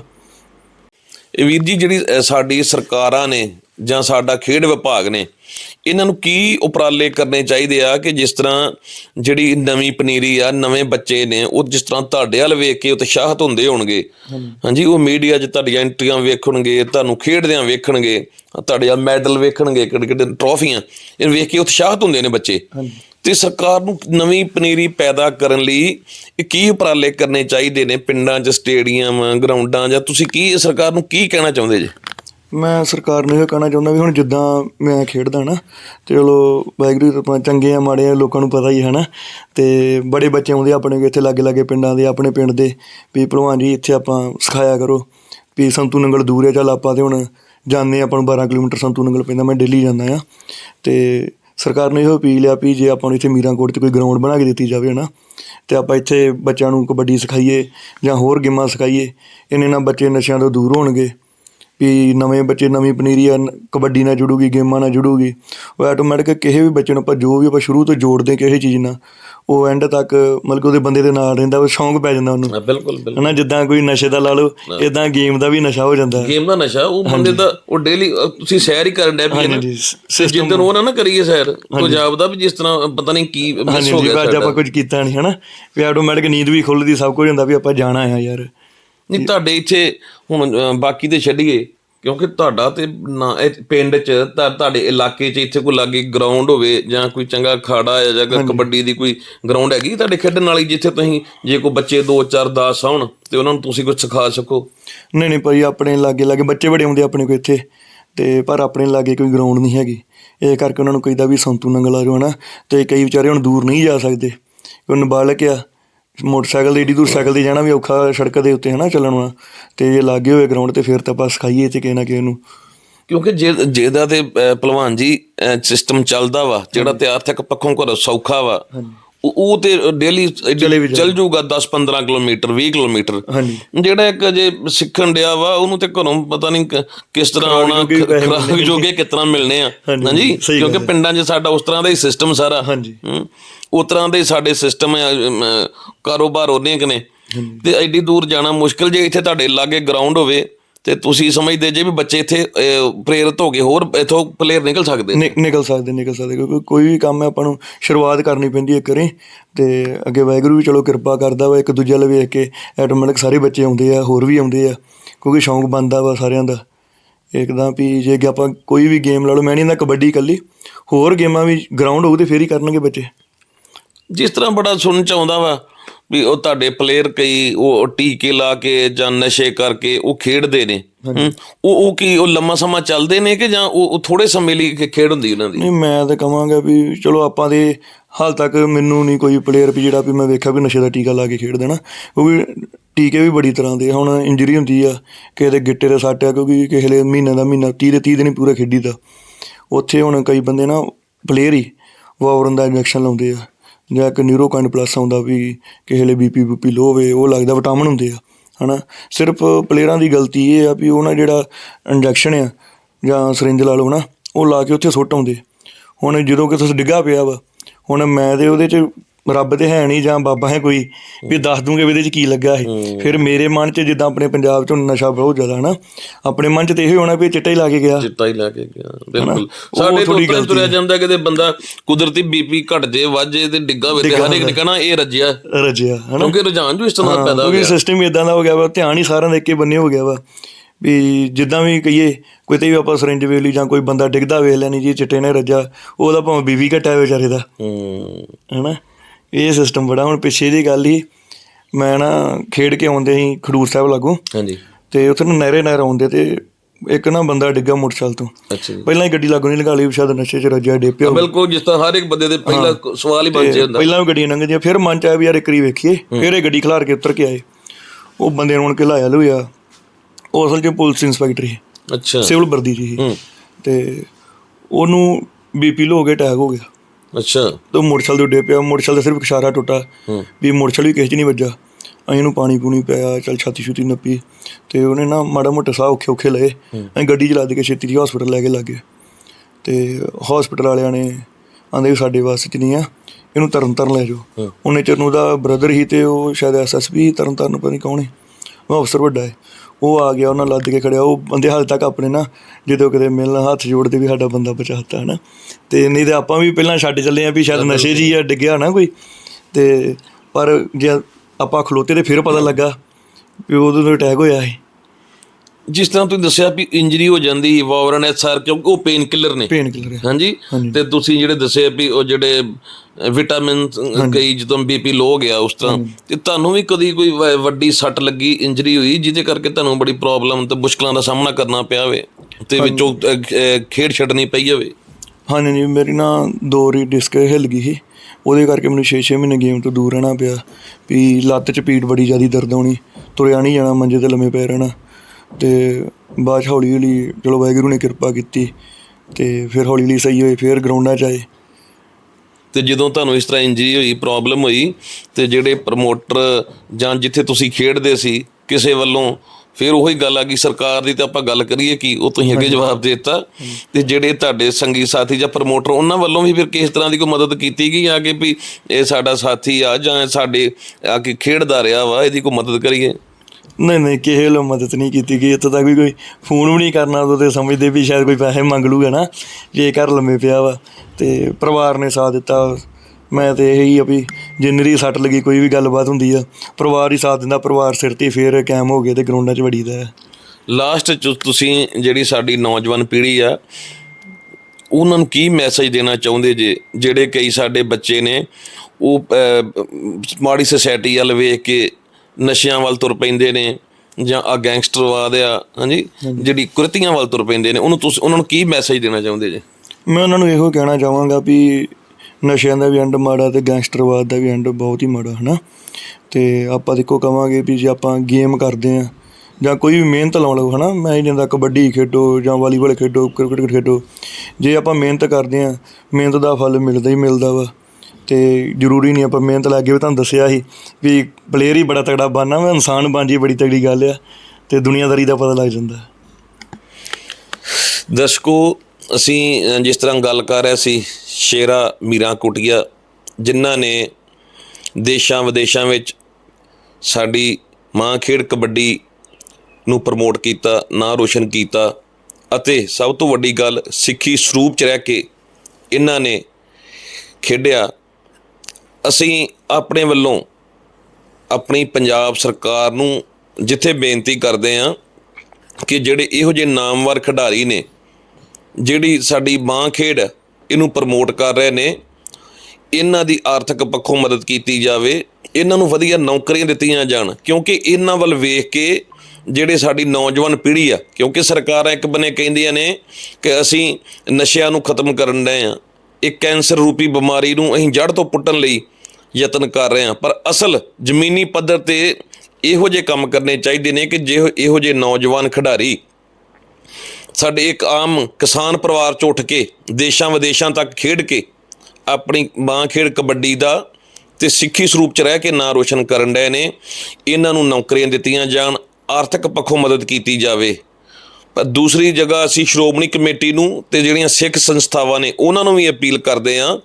ਇਹ ਵੀਰ ਜੀ ਜਿਹੜੀ ਸਾਡੀ ਸਰਕਾਰਾਂ ਨੇ ਜਾਂ ਸਾਡਾ ਖੇਡ ਵਿਭਾਗ ਨੇ ਇਹਨਾਂ ਨੂੰ ਕੀ ਉਪਰਾਲੇ ਕਰਨੇ ਚਾਹੀਦੇ ਆ ਕਿ ਜਿਸ ਤਰ੍ਹਾਂ ਜਿਹੜੀ ਨਵੀਂ ਪਨੀਰੀ ਆ ਨਵੇਂ ਬੱਚੇ ਨੇ ਉਹ ਜਿਸ ਤਰ੍ਹਾਂ ਤੁਹਾਡੇ ਵੱਲ ਵੇਖ ਕੇ ਉਤਸ਼ਾਹਤ ਹੁੰਦੇ ਹੋਣਗੇ। ਹਾਂਜੀ ਉਹ ਮੀਡੀਆ 'ਚ ਤੁਹਾਡੀਆਂ ਐਂਟਰੀਆਂ ਵੇਖਣਗੇ ਤੁਹਾਨੂੰ ਖੇਡਦਿਆਂ ਵੇਖਣਗੇ ਤੁਹਾਡੇ ਆ ਮੈਡਲ ਵੇਖਣਗੇ ਕਿਹੜੇ ਕਿਹੜੇ ਟਰੋਫੀਆਂ ਇਹ ਵੇਖ ਕੇ ਉਤਸ਼ਾਹਤ ਹੁੰਦੇ ਨੇ ਬੱਚੇ। ਤੇ ਸਰਕਾਰ ਨੂੰ ਨਵੀਂ ਪਨੀਰੀ ਪੈਦਾ ਕਰਨ ਲਈ ਇਹ ਕੀ ਉਪਰਾਲੇ ਕਰਨੇ ਚਾਹੀਦੇ ਨੇ ਪਿੰਡਾਂ 'ਚ ਸਟੇਡੀਅਮ ਗਰਾਊਂਡਾਂ ਜਾਂ ਤੁਸੀਂ ਕੀ ਸਰਕਾਰ ਨੂੰ ਕੀ ਕਹਿਣਾ ਚਾਹੁੰਦੇ ਜੀ? ਮੈਂ ਸਰਕਾਰ ਨੂੰ ਇਹ ਕਹਿਣਾ ਚਾਹੁੰਦਾ ਵੀ ਹੁਣ ਜਿੱਦਾਂ ਮੈਂ ਖੇਡਦਾ ਨਾ ਤੇ ਚਲੋ ਵਾਹਿਗੁਰੂ ਆਪਾਂ ਚੰਗੇ ਆ ਮਾੜੇ ਆ ਲੋਕਾਂ ਨੂੰ ਪਤਾ ਹੀ ਹੈ ਨਾ ਤੇ ਬੜੇ ਬੱਚੇ ਆਉਂਦੇ ਆਪਣੇ ਇੱਥੇ ਲਾਗੇ ਲਾਗੇ ਪਿੰਡਾਂ ਦੇ ਆਪਣੇ ਪਿੰਡ ਦੇ ਵੀ ਭਲਵਾਨ ਜੀ ਇੱਥੇ ਆਪਾਂ ਸਿਖਾਇਆ ਕਰੋ ਵੀ ਸੰਤੂ ਨੰਗਲ ਦੂਰ ਹੈ ਚੱਲ ਆਪਾਂ ਤੇ ਹੁਣ ਜਾਂਦੇ ਹਾਂ, ਆਪਾਂ ਨੂੰ 12 ਕਿਲੋਮੀਟਰ ਸੰਤੂ ਨੰਗਲ ਪੈਂਦਾ ਮੈਂ ਡੇਲੀ ਜਾਂਦਾ ਆ ਤੇ ਸਰਕਾਰ ਨੇ ਇਹੋ ਅਪੀਲ ਆ ਵੀ ਜੇ ਆਪਾਂ ਨੂੰ ਇੱਥੇ ਮੀਰਾਂਕੋਟ 'ਚ ਕੋਈ ਗਰਾਊਂਡ ਬਣਾ ਕੇ ਦਿੱਤੀ ਜਾਵੇ ਨਾ ਤੇ ਆਪਾਂ ਇੱਥੇ ਬੱਚਿਆਂ ਨੂੰ ਕਬੱਡੀ ਸਿਖਾਈਏ ਜਾਂ ਹੋਰ ਗੇਮਾਂ ਸਿਖਾਈਏ ਇਹਨੇ ਨਾਲ ਬੱਚੇ ਨਸ਼ਿਆਂ ਤੋਂ ਦੂਰ ਹੋਣਗੇ। ਵੀ ਨਵੇਂ ਬੱਚੇ ਨਵੀਂ ਪਨੀਰੀ ਆ ਕਬੱਡੀ ਨਾਲ ਜੁੜੂਗੀ ਗੇਮਾਂ ਨਾਲ ਜੁੜੂਗੀ ਉਹ ਆਟੋਮੈਟਿਕ ਕਿਸੇ ਵੀ ਬੱਚੇ ਨੂੰ ਆਪਾਂ ਜੋ ਵੀ ਆਪਾਂ ਸ਼ੁਰੂ ਤੋਂ ਜੋੜਦੇ ਕਿਸੇ ਚੀਜ਼ ਨਾਲ ਉਹ ਐਂਡ ਤੱਕ ਮਤਲਬ ਕਿ ਉਹਦੇ ਬੰਦੇ ਦੇ ਨਾਲ ਰਹਿੰਦਾ ਉਹ ਸ਼ੌਂਕ ਪੈ ਜਾਂਦਾ ਉਹਨੂੰ। ਬਿਲਕੁਲ ਬਿਲਕੁਲ। ਹਨਾ ਜਿੱਦਾਂ ਕੋਈ ਨਸ਼ੇ ਦਾ ਲਾ ਲਓ ਇਦਾਂ ਗੇਮ ਦਾ ਵੀ ਨਸ਼ਾ ਹੋ ਜਾਂਦਾ। ਗੇਮ ਦਾ ਨਸ਼ਾ ਉਹ ਬੰਦੇ ਦਾ ਉਹ ਡੇਲੀ ਤੁਸੀਂ ਸੈਰ ਹੀ ਕਰਨ ਡੈ ਪਏ ਨਾ। ਹਾਂਜੀ ਤੇ ਜਿੱਦਨ ਉਹ ਨਾ ਨਾ ਕਰੀਏ ਸੈਰ ਕੋਈ ਜਾਪਦਾ ਵੀ ਜਿਸ ਤਰ੍ਹਾਂ ਪਤਾ ਨਹੀਂ ਕੀ ਮਿਸ ਹੋ ਗਿਆ ਅੱਜ ਸਾਡਾ। ਆਪਾਂ ਕੁਝ ਕੀਤਾ ਨਹੀਂ ਹਨਾ। ਵੀ ਆਟੋਮੈਟਿਕ ਨੀਂਦ ਵੀ ਖੁੱਲਦੀ ਸਭ ਕੁਝ ਹੁੰਦਾ ਵੀ ਆਪਾਂ ਜਾਣਾ ਆ ਯਾਰ। ਨਹੀਂ ਤੁਹਾਡੇ ਇੱਥੇ ਹੁਣ ਬਾਕੀ ਤੇ ਛੱਡੀਏ ਕਿਉਂਕਿ ਤੁਹਾਡਾ ਤੇ ਨਾ ਇਹ ਪਿੰਡ 'ਚ ਤਾਂ ਤੁਹਾਡੇ ਇਲਾਕੇ 'ਚ ਇੱਥੇ ਕੋਈ ਲਾਗੇ ਗਰਾਊਂਡ ਹੋਵੇ ਜਾਂ ਕੋਈ ਚੰਗਾ ਅਖਾੜਾ ਹੈ ਜਾਂ ਕੋਈ ਕਬੱਡੀ ਦੀ ਕੋਈ ਗਰਾਊਂਡ ਹੈਗੀ ਤੁਹਾਡੇ ਖੇਡਣ ਵਾਲੀ ਜਿੱਥੇ ਤੁਸੀਂ ਜੇ ਕੋਈ ਬੱਚੇ 2 4 10 ਆਉਣ ਤੇ ਉਹਨਾਂ ਨੂੰ ਤੁਸੀਂ ਕੁਝ ਸਿਖਾ ਸਕੋ? ਨਹੀਂ ਨਹੀਂ ਭਾਈ ਆਪਣੇ ਲਾਗੇ ਲਾਗੇ ਬੱਚੇ ਬੜੇ ਆਉਂਦੇ ਆਪਣੇ ਕੋਲ ਇੱਥੇ ਤੇ ਪਰ ਆਪਣੇ ਲਾਗੇ ਕੋਈ ਗਰਾਊਂਡ ਨਹੀਂ ਹੈਗੀ। ਇਹ ਕਰਕੇ ਉਹਨਾਂ ਨੂੰ ਕਹੀਦਾ ਵੀ ਸੰਤੂ ਨੰਗਲ ਜਾਓ ਹਨਾ ਤੇ ਕਈ ਵਿਚਾਰੇ ਹੁਣ ਦੂਰ ਨਹੀਂ ਜਾ ਸਕਦੇ। ਕੋਈ ਨਾਬਾਲਗ ਆ ਮੋਟਰਸਾਈਕਲ ਏਡੀ ਦੂਰ ਸਾਈਕਲ ਤੇ ਜਾਣਾ ਵੀ ਔਖਾ ਸੜਕ ਦੇ ਉੱਤੇ ਹਨਾ ਚੱਲਣਾ ਤੇ ਜੇ ਲਾਗੇ ਹੋਏ ਗਰਾਊਂਡ ਤੇ ਫਿਰ ਤਾਂ ਆਪਾਂ ਸਿਖਾਈਏ ਤੇ ਕਿਸੇ ਨਾ ਕਿਸੇ ਨੂੰ। ਕਿਉਂਕਿ ਜੇ ਜਿਹਦਾ ਤੇ ਅ, ਭਲਵਾਨ ਜੀ ਸਿਸਟਮ ਚੱਲਦਾ ਵਾ ਜਿਹੜਾ ਤੇ ਆਰਥਿਕ ਪੱਖੋਂ ਘਰ ਸੌਖਾ ਵਾ ਉਹ- ਤੇ ਡੇਲੀ ਚੱਲ ਜਾਊਗਾ। 10 15 ਕਿਲੋਮੀਟਰ 20 ਕਿਲੋਮੀਟਰ। ਜਿਹੜਾ ਇੱਕ ਜੇ ਸਿੱਖਣ ਡਿਆ ਵਾ ਉਹਨੂੰ ਤੇ ਘਰੋਂ ਪਤਾ ਨਹੀਂ ਕਿਸ ਤਰ੍ਹਾਂ ਆਉਣਾ ਜੋਗੇ ਖਰਾਕ ਜੋਗੇ ਕਿਸ ਤਰ੍ਹਾਂ ਮਿਲਣੇ ਆ। ਹਾਂਜੀ, ਕਿਉਂਕਿ ਪਿੰਡਾਂ 'ਚ ਸਾਡਾ ਉਸ ਤਰ੍ਹਾਂ ਦਾ ਹੀ ਸਿਸਟਮ ਸਾਰਾ। ਹਾਂਜੀ। ਉਸ ਤਰ੍ਹਾਂ ਦੇ ਸਾਡੇ ਸਿਸਟਮ ਆ ਕਾਰੋਬਾਰ ਉਹਨੇ ਕਿ ਨੇ? ਤੇ ਐਡੀ ਦੂਰ ਜਾਣਾ ਮੁਸ਼ਕਲ ਜੇ ਇੱਥੇ ਤੁਹਾਡੇ ਲਾਗੇ ਗਰਾਊਂਡ ਹੋਵੇ ਤੇ ਤੁਸੀਂ ਸਮਝਦੇ ਜੇ ਵੀ ਬੱਚੇ ਇੱਥੇ ਪ੍ਰੇਰਿਤ ਹੋ ਕੇ ਹੋਰ ਇਥੋਂ ਪਲੇਅਰ ਨਿਕਲ ਸਕਦੇ? ਨਿ- ਨਿਕਲ ਸਕਦੇ ਨਿਕਲ ਸਕਦੇ ਕਿਉਂਕਿ ਕੋਈ ਵੀ ਕੰਮ ਹੈ ਆਪਾਂ ਨੂੰ ਸ਼ੁਰੂਆਤ ਕਰਨੀ ਪੈਂਦੀ ਹੈ ਕਰੇ ਤੇ ਅੱਗੇ ਵਾਹਿਗੁਰੂ ਵੀ ਚਲੋ ਕਿਰਪਾ ਕਰਦਾ ਵਾ ਇੱਕ ਦੂਜੇ ਵੱਲ ਵੇਖ ਕੇ ਆਟੋਮੈਟਿਕ ਸਾਰੇ ਬੱਚੇ ਆਉਂਦੇ ਆ ਹੋਰ ਵੀ ਆਉਂਦੇ ਆ ਕਿਉਂਕਿ ਸ਼ੌਂਕ ਬਣਦਾ ਵਾ ਸਾਰਿਆਂ ਦਾ। ਇੱਕਦਮ ਵੀ ਜੇ ਆਪਾਂ ਕੋਈ ਵੀ ਗੇਮ ਲਾ ਲਓ ਮੈਂ ਨਹੀਂ ਨਾ ਕਬੱਡੀ ਇਕੱਲੀ ਹੋਰ ਗੇਮਾਂ ਵੀ ਗਰਾਊਂਡ ਹੋਊ ਤੇ ਫੇਰ ਹੀ ਕਰਨਗੇ ਬੱਚੇ। ਜਿਸ ਤਰ੍ਹਾਂ ਬੜਾ ਸੁਣਨ ਚ ਆਉਂਦਾ ਵਾ ਵੀ ਉਹ ਤੁਹਾਡੇ ਪਲੇਅਰ ਕਈ ਉਹ ਟੀਕੇ ਲਾ ਕੇ ਜਾਂ ਨਸ਼ੇ ਕਰਕੇ ਉਹ ਖੇਡਦੇ ਨੇ। ਉਹ ਉਹ ਕੀ ਉਹ ਲੰਮਾ ਸਮਾਂ ਚੱਲਦੇ ਨੇ ਕਿ ਜਾਂ ਉਹ ਉਹ ਥੋੜੇ ਸਮੇਂ ਲਈ ਖੇਡ ਹੁੰਦੀ ਉਹਨਾਂ ਦੀ ਨਹੀਂ ਮੈਂ ਤਾਂ ਕਹਾਂਗਾ ਵੀ ਚਲੋ ਆਪਾਂ ਦੇ ਹਾਲ ਤੱਕ ਮੈਨੂੰ ਨਹੀਂ ਕੋਈ ਪਲੇਅਰ ਵੀ ਜਿਹੜਾ ਵੀ ਮੈਂ ਵੇਖਿਆ ਵੀ ਨਸ਼ੇ ਦਾ ਟੀਕਾ ਲਾ ਕੇ ਖੇਡਦੇ ਨਾ ਕਿਉਂਕਿ ਟੀਕੇ ਵੀ ਬੜੀ ਤਰ੍ਹਾਂ ਦੇ। ਹੁਣ ਇੰਜਰੀ ਹੁੰਦੀ ਆ ਕਿਸੇ ਦੇ ਗਿੱਟੇ ਦੇ ਸੱਟ ਆ ਕਿਉਂਕਿ ਕਿਸੇ ਦੇ ਮਹੀਨੇ ਦਾ ਮਹੀਨਾ 30 ਦੇ 30 ਦਿਨ ਪੂਰਾ ਖੇਡੀਦਾ ਉੱਥੇ ਹੁਣ ਕਈ ਬੰਦੇ ਨਾ ਪਲੇਅਰ ਹੀ ਵਾਵਰਨ ਦਾ ਇੰਜੈਕਸ਼ਨ ਲਾਉਂਦੇ ਆ ਜਾਂ ਇੱਕ ਨਿਊਰੋਕਾਈਨ ਪਲੱਸ ਆਉਂਦਾ ਵੀ ਕਿਸੇ ਲਈ ਬੀਪੀ ਬੂਪੀ ਲੋ ਹੋਵੇ, ਉਹ ਲੱਗਦਾ ਵਿਟਾਮਿਨ ਹੁੰਦੇ ਆ, ਹਨਾ? ਸਿਰਫ ਪਲੇਅਰਾਂ ਦੀ ਗਲਤੀ ਇਹ ਆ ਵੀ ਉਹ ਨਾ ਜਿਹੜਾ ਇੰਜੈਕਸ਼ਨ ਆ ਜਾਂ ਸਰਿੰਜ ਲਾ ਲਓ ਨਾ ਉਹ ਲਾ ਕੇ ਉੱਥੇ ਸੁੱਟ ਆਉਂਦੇ। ਹੁਣ ਜਦੋਂ ਕਿ ਤੁਸੀਂ ਡਿੱਗਾ ਪਿਆ ਵਾ, ਹੁਣ ਮੈਂ ਤੇ ਉਹਦੇ ਚ ਰੱਬ ਤੇ ਹੈ ਨਹੀਂ ਜਾਂ ਬਾਬਾ ਹੈ ਕੋਈ ਵੀ ਦੱਸ ਦੂੰਗੇ ਵੀ ਇਹਦੇ ਚ ਕੀ ਲੱਗਾ ਹੈ। ਫਿਰ ਮੇਰੇ ਮਨ ਚ ਜਿੱਦਾਂ ਆਪਣੇ ਪੰਜਾਬ ਚ ਨਸ਼ਾ ਬਹੁਤ ਜ਼ਿਆਦਾ ਹਨਾ ਆਪਣੇ ਮਨ ਚ ਤੇ ਇਹ ਹੋਣਾ ਵੀ ਚਿੱਟਾ ਹੀ ਲਾ ਕੇ ਗਿਆ। ਚਿੱਟਾ ਹੀ ਲੈ ਕੇ ਗਿਆ ਬਿਲਕੁਲ। ਸਾਡੇ ਤੋਂ ਤਾਂ ਤੁਰਿਆ। ਜਾਂਦਾ ਕਿਤੇ ਬੰਦਾ ਕੁਦਰਤੀ ਬੀਪੀ ਘਟ ਜੇ ਵੱਜ ਜੇ ਤੇ ਡਿੱਗਾ ਹੋਵੇ ਤੇ ਹਰ ਇੱਕ ਨੇ ਕਹਣਾ ਇਹ ਰੱਜਿਆ। ਰਜਿਆ ਹਨਾ? ਕਿਉਂਕਿ ਰੁਝਾਨ ਜੋ ਇਸ ਤਰ੍ਹਾਂ ਦਾ ਪੈਦਾ ਹੋ ਕਿਉਂਕਿ ਗਿਆ। ਸਿਸਟਮ ਹੀ ਇਦਾਂ ਦਾ ਹੋ ਗਿਆ ਵਾ ਧਿਆਨ ਹੀ ਸਾਰਿਆਂ ਦਾ ਇੱਕੇ ਬੰਨੇ ਹੋ ਗਿਆ ਵਾ। ਵੀ ਜਿੱਦਾਂ ਵੀ ਕਹੀਏ ਕੋਈ ਤੇ ਵੀ ਆਪਾਂ ਸਿਰਿੰਜ ਵੇਖ ਲਈ ਜਾਂ ਕੋਈ ਬੰਦਾ ਡਿੱਗਦਾ ਵੇਖ ਲੈਣੀ ਜੀ ਚਿੱਟੇ ਨੇ ਰੱਜਾ ਉਹਦਾ ਭਾਵੇਂ ਬੀਬੀ ਘਟਿਆ ਵਿਚਾਰੇ ਦਾ। ਹੂੰ। ਹਨਾ? ਇਹ ਸਿਸਟਮ ਬੜਾ ਹੁਣ ਪਿੱਛੇ ਦੀ ਗੱਲ ਹੀ ਮੈਂ ਨਾ ਖੇਡ ਕੇ ਆਉਂਦੇ ਸੀ ਖਡੂਰ ਸਾਹਿਬ ਲਾਗੋਂ। ਹਾਂਜੀ। ਤੇ ਉੱਥੇ ਨਾ ਨਹਿਰੇ ਨਹਿਰ ਆਉਂਦੇ ਤੇ ਇੱਕ ਨਾ ਬੰਦਾ ਡਿੱਗਾ ਮੋਟਰਸਾਈਕਲ ਤੋਂ। ਅੱਛਾ ਜੀ। ਪਹਿਲਾਂ ਹੀ ਗੱਡੀ ਲਾਗੋਂ ਨਹੀਂ ਲਗਾ ਲਈ ਸ਼ਾਇਦ ਨਸ਼ੇ 'ਚ ਰੱਜਿਆ ਡੇਪਿਆ। ਬਿਲਕੁਲ ਜਿਸ ਤਰ੍ਹਾਂ ਹਰ ਇੱਕ ਬੰਦੇ ਦੇ ਪਹਿਲਾ ਸਵਾਲ ਹੀ ਬਣ ਤੇ ਜਾਂਦਾ ਪਹਿਲਾਂ ਵੀ ਗੱਡੀਆਂ ਲੰਘਦੀਆਂ ਫਿਰ ਮਨ ਚ ਆਇਆ ਵੀ ਯਾਰ ਇੱਕ ਵਾਰੀ ਵੇਖੀਏ। ਫਿਰ ਇਹ ਗੱਡੀ ਖਿਲਾਰ ਕੇ ਉਤਰ ਕੇ ਆਏ। ਉਹ ਬੰਦੇ ਨੂੰ ਹੁਣ ਕੇ ਲਾਇਆ ਲੁਇਆ। ਉਹ ਅਸਲ 'ਚ ਪੁਲਿਸ ਇੰਸਪੈਕਟਰ ਸੀ। ਅੱਛਾ। ਸਿਵਲ ਵਰਦੀ ਹੂੰ। ਤੇ ਉਹਨੂੰ ਬੀਪੀ ਲੋ ਹੋ ਗਿਆ ਅਟੈਕ ਹੋ ਗਿਆ। ਅੱਛਾ। ਤੇ ਉਹ ਮੋਟਰਸਾਈਕਲ ਦੇ ਉੱਡੇ ਪਿਆ। ਮੋਟਰਸਾਈਕਲ ਦਾ ਸਿਰਫ ਇੱਕ ਇਸ਼ਾਰਾ ਟੁੱਟਾ ਵੀ ਮੋਟਰਸਾਈਕਲ ਵੀ ਕਿਸੇ 'ਚ ਨਹੀਂ ਵੱਜਾ ਅਸੀਂ ਇਹਨੂੰ ਪਾਣੀ ਪੂਣੀ ਪਿਆ ਚੱਲ ਛਾਤੀ ਛੁੱਤੀ ਨੱਪੀ। ਤੇ ਉਹਨੇ ਨਾ ਮਾੜਾ ਮੋਟਾ ਸਾਹ ਔਖੇ ਔਖੇ ਲਏ। ਅਸੀਂ ਗੱਡੀ ਚਲਾ ਦੇ ਕੇ ਛੇਤੀ ਜੀ ਹਸਪੀਟਲ ਲੈ ਕੇ ਲੱਗੇ ਤੇ ਹਸਪੀਟਲ ਵਾਲਿਆਂ ਨੇ ਆਂਦੇ ਸਾਡੇ ਵਾਸਤੇ 'ਚ ਨਹੀਂ ਆ ਇਹਨੂੰ ਤਰਨ ਤਾਰਨ ਲੈ ਜਾਓ। ਉਹਨੇ ਚਿਰ ਨੂੰ ਉਹਦਾ ਬ੍ਰਦਰ ਹੀ ਤੇ ਉਹ ਸ਼ਾਇਦ ਐਸਐਸਪੀ ਤਰਨ ਤਾਰਨ ਪਤਾ ਨਹੀਂ ਕੌਣ ਹੈ ਉਹ ਅਫਸਰ ਵੱਡਾ ਹੈ। ਉਹ ਆ ਗਿਆ ਉਹਨਾਂ ਲੱਦ ਕੇ ਖੜਿਆ। ਉਹ ਬੰਦੇ ਹਾਲੇ ਤੱਕ ਆਪਣੇ ਨਾ ਜਦੋਂ ਕਿਤੇ ਮਿਲਣ ਹੱਥ ਜੋੜਦੇ ਵੀ ਸਾਡਾ ਬੰਦਾ ਬਚਾਤਾ ਹਨਾ। ਤੇ ਨਹੀਂ ਤੇ ਆਪਾਂ ਵੀ ਪਹਿਲਾਂ ਛੱਡ ਚੱਲੇ ਆ ਵੀ ਸ਼ਾਇਦ ਨਸ਼ੇ ਹੀ ਆ ਡਿੱਗਿਆ ਨਾ ਕੋਈ। ਤੇ ਪਰ ਜੇ ਆਪਾਂ ਖਲੋਤੇ ਤੇ ਫਿਰ ਪਤਾ ਲੱਗਾ ਵੀ ਉਦੋਂ ਤੋਂ ਅਟੈਕ ਹੋਇਆ ਸੀ। ਜਿਸ ਤਰ੍ਹਾਂ ਤੁਸੀਂ ਦੱਸਿਆ ਵੀ ਇੰਜਰੀ ਹੋ ਜਾਂਦੀ ਵਾਵਰਨ ਐਸਆਰ ਕਿਉਂਕਿ ਉਹ ਪੇਨ ਕਿਲਰ ਨੇ। ਪੇਨ ਕਿਲਰ ਹਾਂਜੀ? ਤੇ ਤੁਸੀਂ ਜਿਹੜੇ ਦੱਸੇ ਵੀ ਉਹ ਜਿਹੜੇ ਵਿਟਾਮਿਨ ਕਈ ਜਦੋਂ ਬੀਪੀ ਲੋ ਗਿਆ ਉਸ ਤਰ੍ਹਾਂ ਤੇ ਤੁਹਾਨੂੰ ਵੀ ਕਦੀ ਕੋਈ ਵੱਡੀ ਸੱਟ ਲੱਗੀ ਇੰਜਰੀ ਹੋਈ ਜਿਹਦੇ ਕਰਕੇ ਤੁਹਾਨੂੰ ਬੜੀ ਪ੍ਰੋਬਲਮ ਤੇ ਮੁਸ਼ਕਲਾਂ ਦਾ ਸਾਹਮਣਾ ਕਰਨਾ ਪਿਆ ਹੋਵੇ ਤੇ ਵਿੱਚੋਂ ਖੇਡ ਛੱਡਣੀ ਪਈ ਹੋਵੇ? ਹਾਂਜੀ ਜੀ ਮੇਰੀ ਨਾ ਦੋ ਰੀ ਡਿਸਕ ਹਿੱਲ ਗਈ ਸੀ ਉਹਦੇ ਕਰਕੇ ਮੈਨੂੰ 6-6 ਮਹੀਨੇ ਗੇਮ ਤੋਂ ਦੂਰ ਰਹਿਣਾ ਪਿਆ ਵੀ ਲੱਤ 'ਚ ਪੀੜ ਬੜੀ ਜ਼ਿਆਦੀ ਦਰਦ ਹੋਣੀ ਤੁਰਿਆ ਨਹੀਂ ਜਾਣਾ ਮੰਜੇ ਤੇ ਲੰਮੇ ਪੈ ਰਹਿਣਾ ਤੇ ਬਾਅਦ 'ਚ ਹੌਲੀ ਹੌਲੀ ਚਲੋ ਵਾਹਿਗੁਰੂ ਨੇ ਕਿਰਪਾ ਕੀਤੀ ਤੇ ਫਿਰ ਹੌਲੀ ਹੌਲੀ ਸਹੀ ਹੋਏ ਫਿਰ ਗਰਾਊਂਡਾਂ 'ਚ ਆਏ ਤੇ ਜਦੋਂ ਤੁਹਾਨੂੰ ਇਸ ਤਰ੍ਹਾਂ ਇੰਜਰੀ ਹੋਈ ਪ੍ਰੋਬਲਮ ਹੋਈ ਤੇ ਜਿਹੜੇ ਪ੍ਰਮੋਟਰ ਜਾਂ ਜਿੱਥੇ ਤੁਸੀਂ ਖੇਡਦੇ ਸੀ ਕਿਸੇ ਵੱਲੋਂ ਫਿਰ ਉਹੀ ਗੱਲ ਆ ਗਈ ਸਰਕਾਰ ਦੀ ਤਾਂ ਆਪਾਂ ਗੱਲ ਕਰੀਏ ਕਿ ਉਹ ਤੁਸੀਂ ਅੱਗੇ ਜਵਾਬ ਦੇ ਦਿੱਤਾ। ਤੇ ਜਿਹੜੇ ਤੁਹਾਡੇ ਸੰਗੀ ਸਾਥੀ ਜਾਂ ਪ੍ਰਮੋਟਰ ਉਹਨਾਂ ਵੱਲੋਂ ਵੀ ਫਿਰ ਕਿਸ ਤਰ੍ਹਾਂ ਦੀ ਕੋਈ ਮਦਦ ਕੀਤੀ ਗਈ ਆ ਕਿ ਵੀ ਇਹ ਸਾਡਾ ਸਾਥੀ ਆ ਜਾਂ ਸਾਡੇ ਆ ਕੇ ਖੇਡਦਾ ਰਿਹਾ ਵਾ ਇਹਦੀ ਕੋਈ ਮਦਦ ਕਰੀਏ? ਨਹੀਂ ਨਹੀਂ, ਕਿਸੇ ਵੱਲੋਂ ਮਦਦ ਨਹੀਂ ਕੀਤੀ ਗਈ। ਇੱਥੋਂ ਤੱਕ ਵੀ ਕੋਈ ਫੋਨ ਵੀ ਨਹੀਂ ਕਰਨਾ, ਉਦੋਂ ਤੇ ਸਮਝਦੇ ਵੀ ਸ਼ਾਇਦ ਕੋਈ ਪੈਸੇ ਮੰਗ ਲੂਗਾ ਨਾ ਜੇ ਘਰ ਲੰਮੇ ਪਿਆ ਵਾ। ਤੇ ਪਰਿਵਾਰ ਨੇ ਸਾਥ ਦਿੱਤਾ। ਮੈਂ ਤੇ ਇਹੀ ਆ ਵੀ ਜਿੰਨਰੀ ਸੱਟ ਲੱਗੀ, ਕੋਈ ਵੀ ਗੱਲਬਾਤ ਹੁੰਦੀ ਆ, ਪਰਿਵਾਰ ਹੀ ਸਾਥ ਦਿੰਦਾ, ਪਰਿਵਾਰ ਸਿਰ ਤੇ ਫੇਰ ਕਾਇਮ ਹੋ ਗਏ ਤੇ ਗਰਾਊਂਡਾਂ 'ਚ ਵੜੀਦਾ ਹੈ ਲਾਸਟ ਚ ਤੁਸੀਂ ਜਿਹੜੀ ਸਾਡੀ ਨੌਜਵਾਨ ਪੀੜ੍ਹੀ ਆ, ਉਹਨਾਂ ਨੂੰ ਕੀ ਮੈਸੇਜ ਦੇਣਾ ਚਾਹੁੰਦੇ ਜੇ? ਜਿਹੜੇ ਕਈ ਸਾਡੇ ਬੱਚੇ ਨੇ, ਉਹ ਮਾੜੀ ਸੋਸਾਇਟੀ ਵੱਲ ਵੇਖ ਕੇ ਨਸ਼ਿਆਂ ਵੱਲ ਤੁਰ ਪੈਂਦੇ ਨੇ ਜਾਂ ਆ ਗੈਂਗਸਟਰਵਾਦ ਆ ਹਾਂਜੀ ਜਿਹੜੀ ਕੁਰਤੀਆਂ ਵੱਲ ਤੁਰ ਪੈਂਦੇ ਨੇ ਉਹਨੂੰ ਤੁਸੀਂ ਉਹਨਾਂ ਨੂੰ ਕੀ ਮੈਸੇਜ ਦੇਣਾ ਚਾਹੁੰਦੇ ਜੇ? ਮੈਂ ਉਹਨਾਂ ਨੂੰ ਇਹੋ ਕਹਿਣਾ ਚਾਹਾਂਗਾ ਵੀ ਨਸ਼ਿਆਂ ਦਾ ਵੀ ਐਂਡ ਮਾੜਾ ਤੇ ਗੈਂਗਸਟਰਵਾਦ ਦਾ ਵੀ ਐਂਡ ਬਹੁਤ ਹੀ ਮਾੜਾ ਹਨਾ? ਤੇ ਆਪਾਂ ਦੇਖੋ ਕਵਾਂਗੇ ਵੀ ਜੇ ਆਪਾਂ ਗੇਮ ਕਰਦੇ ਆ ਜਾਂ ਕੋਈ ਵੀ ਮਿਹਨਤ ਲਾਉਣ ਲਓ ਹਨਾ? ਮੈਂ ਇਹ ਜਾਂਦਾ ਕਬੱਡੀ ਖੇਡੋ ਜਾਂ ਵਾਲੀਬਾਲ ਖੇਡੋ ਕ੍ਰਿਕਟ ਖੇਡੋ। ਜੇ ਆਪਾਂ ਮਿਹਨਤ ਕਰਦੇ ਆ ਮਿਹਨਤ ਦਾ ਫਲ ਮਿਲਦਾ ਹੀ ਮਿਲਦਾ ਵਾ। ਤੇ ਜ਼ਰੂਰੀ ਨਹੀਂ ਆਪਾਂ ਮਿਹਨਤ ਲਾ ਕੇ ਵੀ ਤੁਹਾਨੂੰ ਦੱਸਿਆ ਸੀ ਵੀ ਪਲੇਅਰ ਹੀ ਬੜਾ ਤਗੜਾ ਬਣਨਾ ਵਾ, ਇਨਸਾਨ ਬਣ ਜੀ ਬੜੀ ਤਗੜੀ ਗੱਲ ਆ ਤੇ ਦੁਨੀਆਦਾਰੀ ਦਾ ਪਤਾ ਲੱਗ ਜਾਂਦਾ। ਦਰਸ਼ਕੋ, ਅਸੀਂ ਜਿਸ ਤਰ੍ਹਾਂ ਗੱਲ ਕਰ ਰਹੇ ਸੀ, ਸ਼ੇਰਾ ਮੀਰਾ ਕੁਟੀਆ, ਜਿਨ੍ਹਾਂ ਨੇ ਦੇਸ਼ਾਂ ਵਿਦੇਸ਼ਾਂ ਵਿੱਚ ਸਾਡੀ ਮਾਂ ਖੇਡ ਕਬੱਡੀ ਨੂੰ ਪ੍ਰਮੋਟ ਕੀਤਾ, ਨਾਂ ਰੋਸ਼ਨ ਕੀਤਾ ਅਤੇ ਸਭ ਤੋਂ ਵੱਡੀ ਗੱਲ ਸਿੱਖੀ ਸਰੂਪ ਚ ਰਹਿ ਕੇ ਇਹਨਾਂ ਨੇ ਖੇਡਿਆ। ਅਸੀਂ ਆਪਣੇ ਵੱਲੋਂ ਆਪਣੀ ਪੰਜਾਬ ਸਰਕਾਰ ਨੂੰ ਜਿੱਥੇ ਬੇਨਤੀ ਕਰਦੇ ਹਾਂ ਕਿ ਜਿਹੜੇ ਇਹੋ ਜਿਹੇ ਨਾਮਵਰ ਖਿਡਾਰੀ ਨੇ, ਜਿਹੜੀ ਸਾਡੀ ਮਾਂ ਖੇਡ ਇਹਨੂੰ ਪ੍ਰਮੋਟ ਕਰ ਰਹੇ ਨੇ, ਇਹਨਾਂ ਦੀ ਆਰਥਿਕ ਪੱਖੋਂ ਮਦਦ ਕੀਤੀ ਜਾਵੇ, ਇਹਨਾਂ ਨੂੰ ਵਧੀਆ ਨੌਕਰੀਆਂ ਦਿੱਤੀਆਂ ਜਾਣ, ਕਿਉਂਕਿ ਇਹਨਾਂ ਵੱਲ ਵੇਖ ਕੇ ਜਿਹੜੇ ਸਾਡੀ ਨੌਜਵਾਨ ਪੀੜ੍ਹੀ ਆ, ਕਿਉਂਕਿ ਸਰਕਾਰਾਂ ਇੱਕ ਬਨੇ ਕਹਿੰਦੀਆਂ ਨੇ ਕਿ ਅਸੀਂ ਨਸ਼ਿਆਂ ਨੂੰ ਖਤਮ ਕਰਨ ਡਏ ਆ ਇਹ ਕੈਂਸਰ ਰੂਪੀ ਬਿਮਾਰੀ ਨੂੰ ਅਸੀਂ ਜੜ ਤੋਂ ਪੁੱਟਣ ਲਈ ਯਤਨ ਕਰ ਰਹੇ ਹਾਂ। ਪਰ ਅਸਲ ਜ਼ਮੀਨੀ ਪੱਧਰ ਤੇ ਇਹੋ ਜਿਹੇ ਕੰਮ ਕਰਨੇ ਚਾਹੀਦੇ ਨੇ ਕਿ ਜੇ ਇਹੋ ਜਿਹੇ ਨੌਜਵਾਨ ਖਿਡਾਰੀ ਸਾਡੇ ਇੱਕ ਆਮ ਕਿਸਾਨ ਪਰਿਵਾਰ ਚੋਂ ਉੱਠ ਕੇ, ਦੇਸ਼ਾਂ ਵਿਦੇਸ਼ਾਂ ਤੱਕ ਖੇਡ ਕੇ, ਆਪਣੀ ਮਾਂ ਖੇਡ ਕਬੱਡੀ ਦਾ ਤੇ ਸਿੱਖੀ ਸਰੂਪ ਚ ਰਹਿ ਕੇ ਨਾਂ ਰੋਸ਼ਨ ਕਰਨ ਰਹੇ ਨੇ। ਇਹਨਾਂ ਨੂੰ ਨੌਕਰੀਆਂ ਦਿੱਤੀਆਂ ਜਾਣ, ਆਰਥਿਕ ਪੱਖੋਂ ਮਦਦ ਕੀਤੀ ਜਾਵੇ। ਦੂਸਰੀ ਜਗ੍ਹਾ ਅਸੀਂ ਸ਼੍ਰੋਮਣੀ ਕਮੇਟੀ ਨੂੰ ਤੇ ਜਿਹੜੀਆਂ ਸਿੱਖ ਸੰਸਥਾਵਾਂ ਨੇ, ਉਹਨਾਂ ਨੂੰ ਵੀ ਅਪੀਲ ਕਰਦੇ ਹਾਂ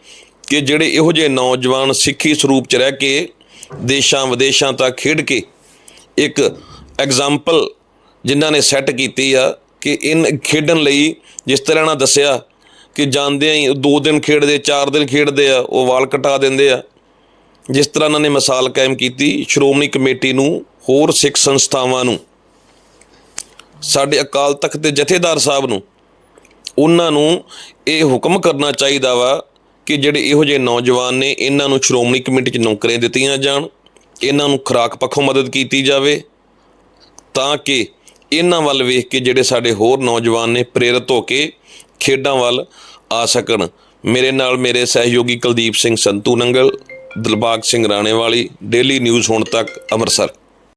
ਕਿ ਜਿਹੜੇ ਇਹੋ ਜਿਹੇ ਨੌਜਵਾਨ ਸਿੱਖੀ ਸਰੂਪ ਚ ਰਹਿ ਕੇ ਦੇਸ਼ਾਂ ਵਿਦੇਸ਼ਾਂ ਤੱਕ ਖੇਡ ਕੇ ਇੱਕ ਐਗਜ਼ਾਮਪਲ ਜਿਨ੍ਹਾਂ ਨੇ ਸੈੱਟ ਕੀਤੀ ਆ ਕਿ ਇਨ ਖੇਡਣ ਲਈ ਜਿਸ ਤਰ੍ਹਾਂ ਨਾਲ ਦੱਸਿਆ ਕਿ ਜਾਂਦਿਆਂ ਹੀ ਦੋ ਦਿਨ ਖੇਡਦੇ, ਚਾਰ ਦਿਨ ਖੇਡਦੇ ਆ, ਉਹ ਵਾਲ ਕਟਾ ਦਿੰਦੇ ਆ। ਜਿਸ ਤਰ੍ਹਾਂ ਉਹਨਾਂ ਨੇ ਮਿਸਾਲ ਕਾਇਮ ਕੀਤੀ, ਸ਼੍ਰੋਮਣੀ ਕਮੇਟੀ ਨੂੰ ਹੋਰ ਸਿੱਖ ਸੰਸਥਾਵਾਂ ਨੂੰ ਸਾਡੇ ਅਕਾਲ ਤਖਤ ਦੇ ਜਥੇਦਾਰ ਸਾਹਿਬ ਨੂੰ, ਉਹਨਾਂ ਨੂੰ ਇਹ ਹੁਕਮ ਕਰਨਾ ਚਾਹੀਦਾ ਵਾ ਕਿ ਜਿਹੜੇ ਇਹੋ ਜਿਹੇ ਨੌਜਵਾਨ ਨੇ, ਇਹਨਾਂ ਨੂੰ ਸ਼੍ਰੋਮਣੀ ਕਮੇਟੀ 'ਚ ਨੌਕਰੀਆਂ ਦਿੱਤੀਆਂ ਜਾਣ, ਇਹਨਾਂ ਨੂੰ ਖੁਰਾਕ ਪੱਖੋਂ ਮਦਦ ਕੀਤੀ ਜਾਵੇ, ਤਾਂ ਕਿ ਇਹਨਾਂ ਵੱਲ ਵੇਖ ਕੇ ਜਿਹੜੇ ਸਾਡੇ ਹੋਰ ਨੌਜਵਾਨ ਨੇ ਪ੍ਰੇਰਿਤ ਹੋ ਕੇ ਖੇਡਾਂ ਵੱਲ ਆ ਸਕਣ। ਮੇਰੇ ਨਾਲ ਮੇਰੇ ਸਹਿਯੋਗੀ ਕੁਲਦੀਪ ਸਿੰਘ ਸੰਤੂ ਨੰਗਲ, ਦਿਲਬਾਗ ਸਿੰਘ ਰਾਣੇਵਾਲੀ, ਡੇਲੀ ਨਿਊਜ਼ ਹੁਣ ਤੱਕ ਅੰਮ੍ਰਿਤਸਰ।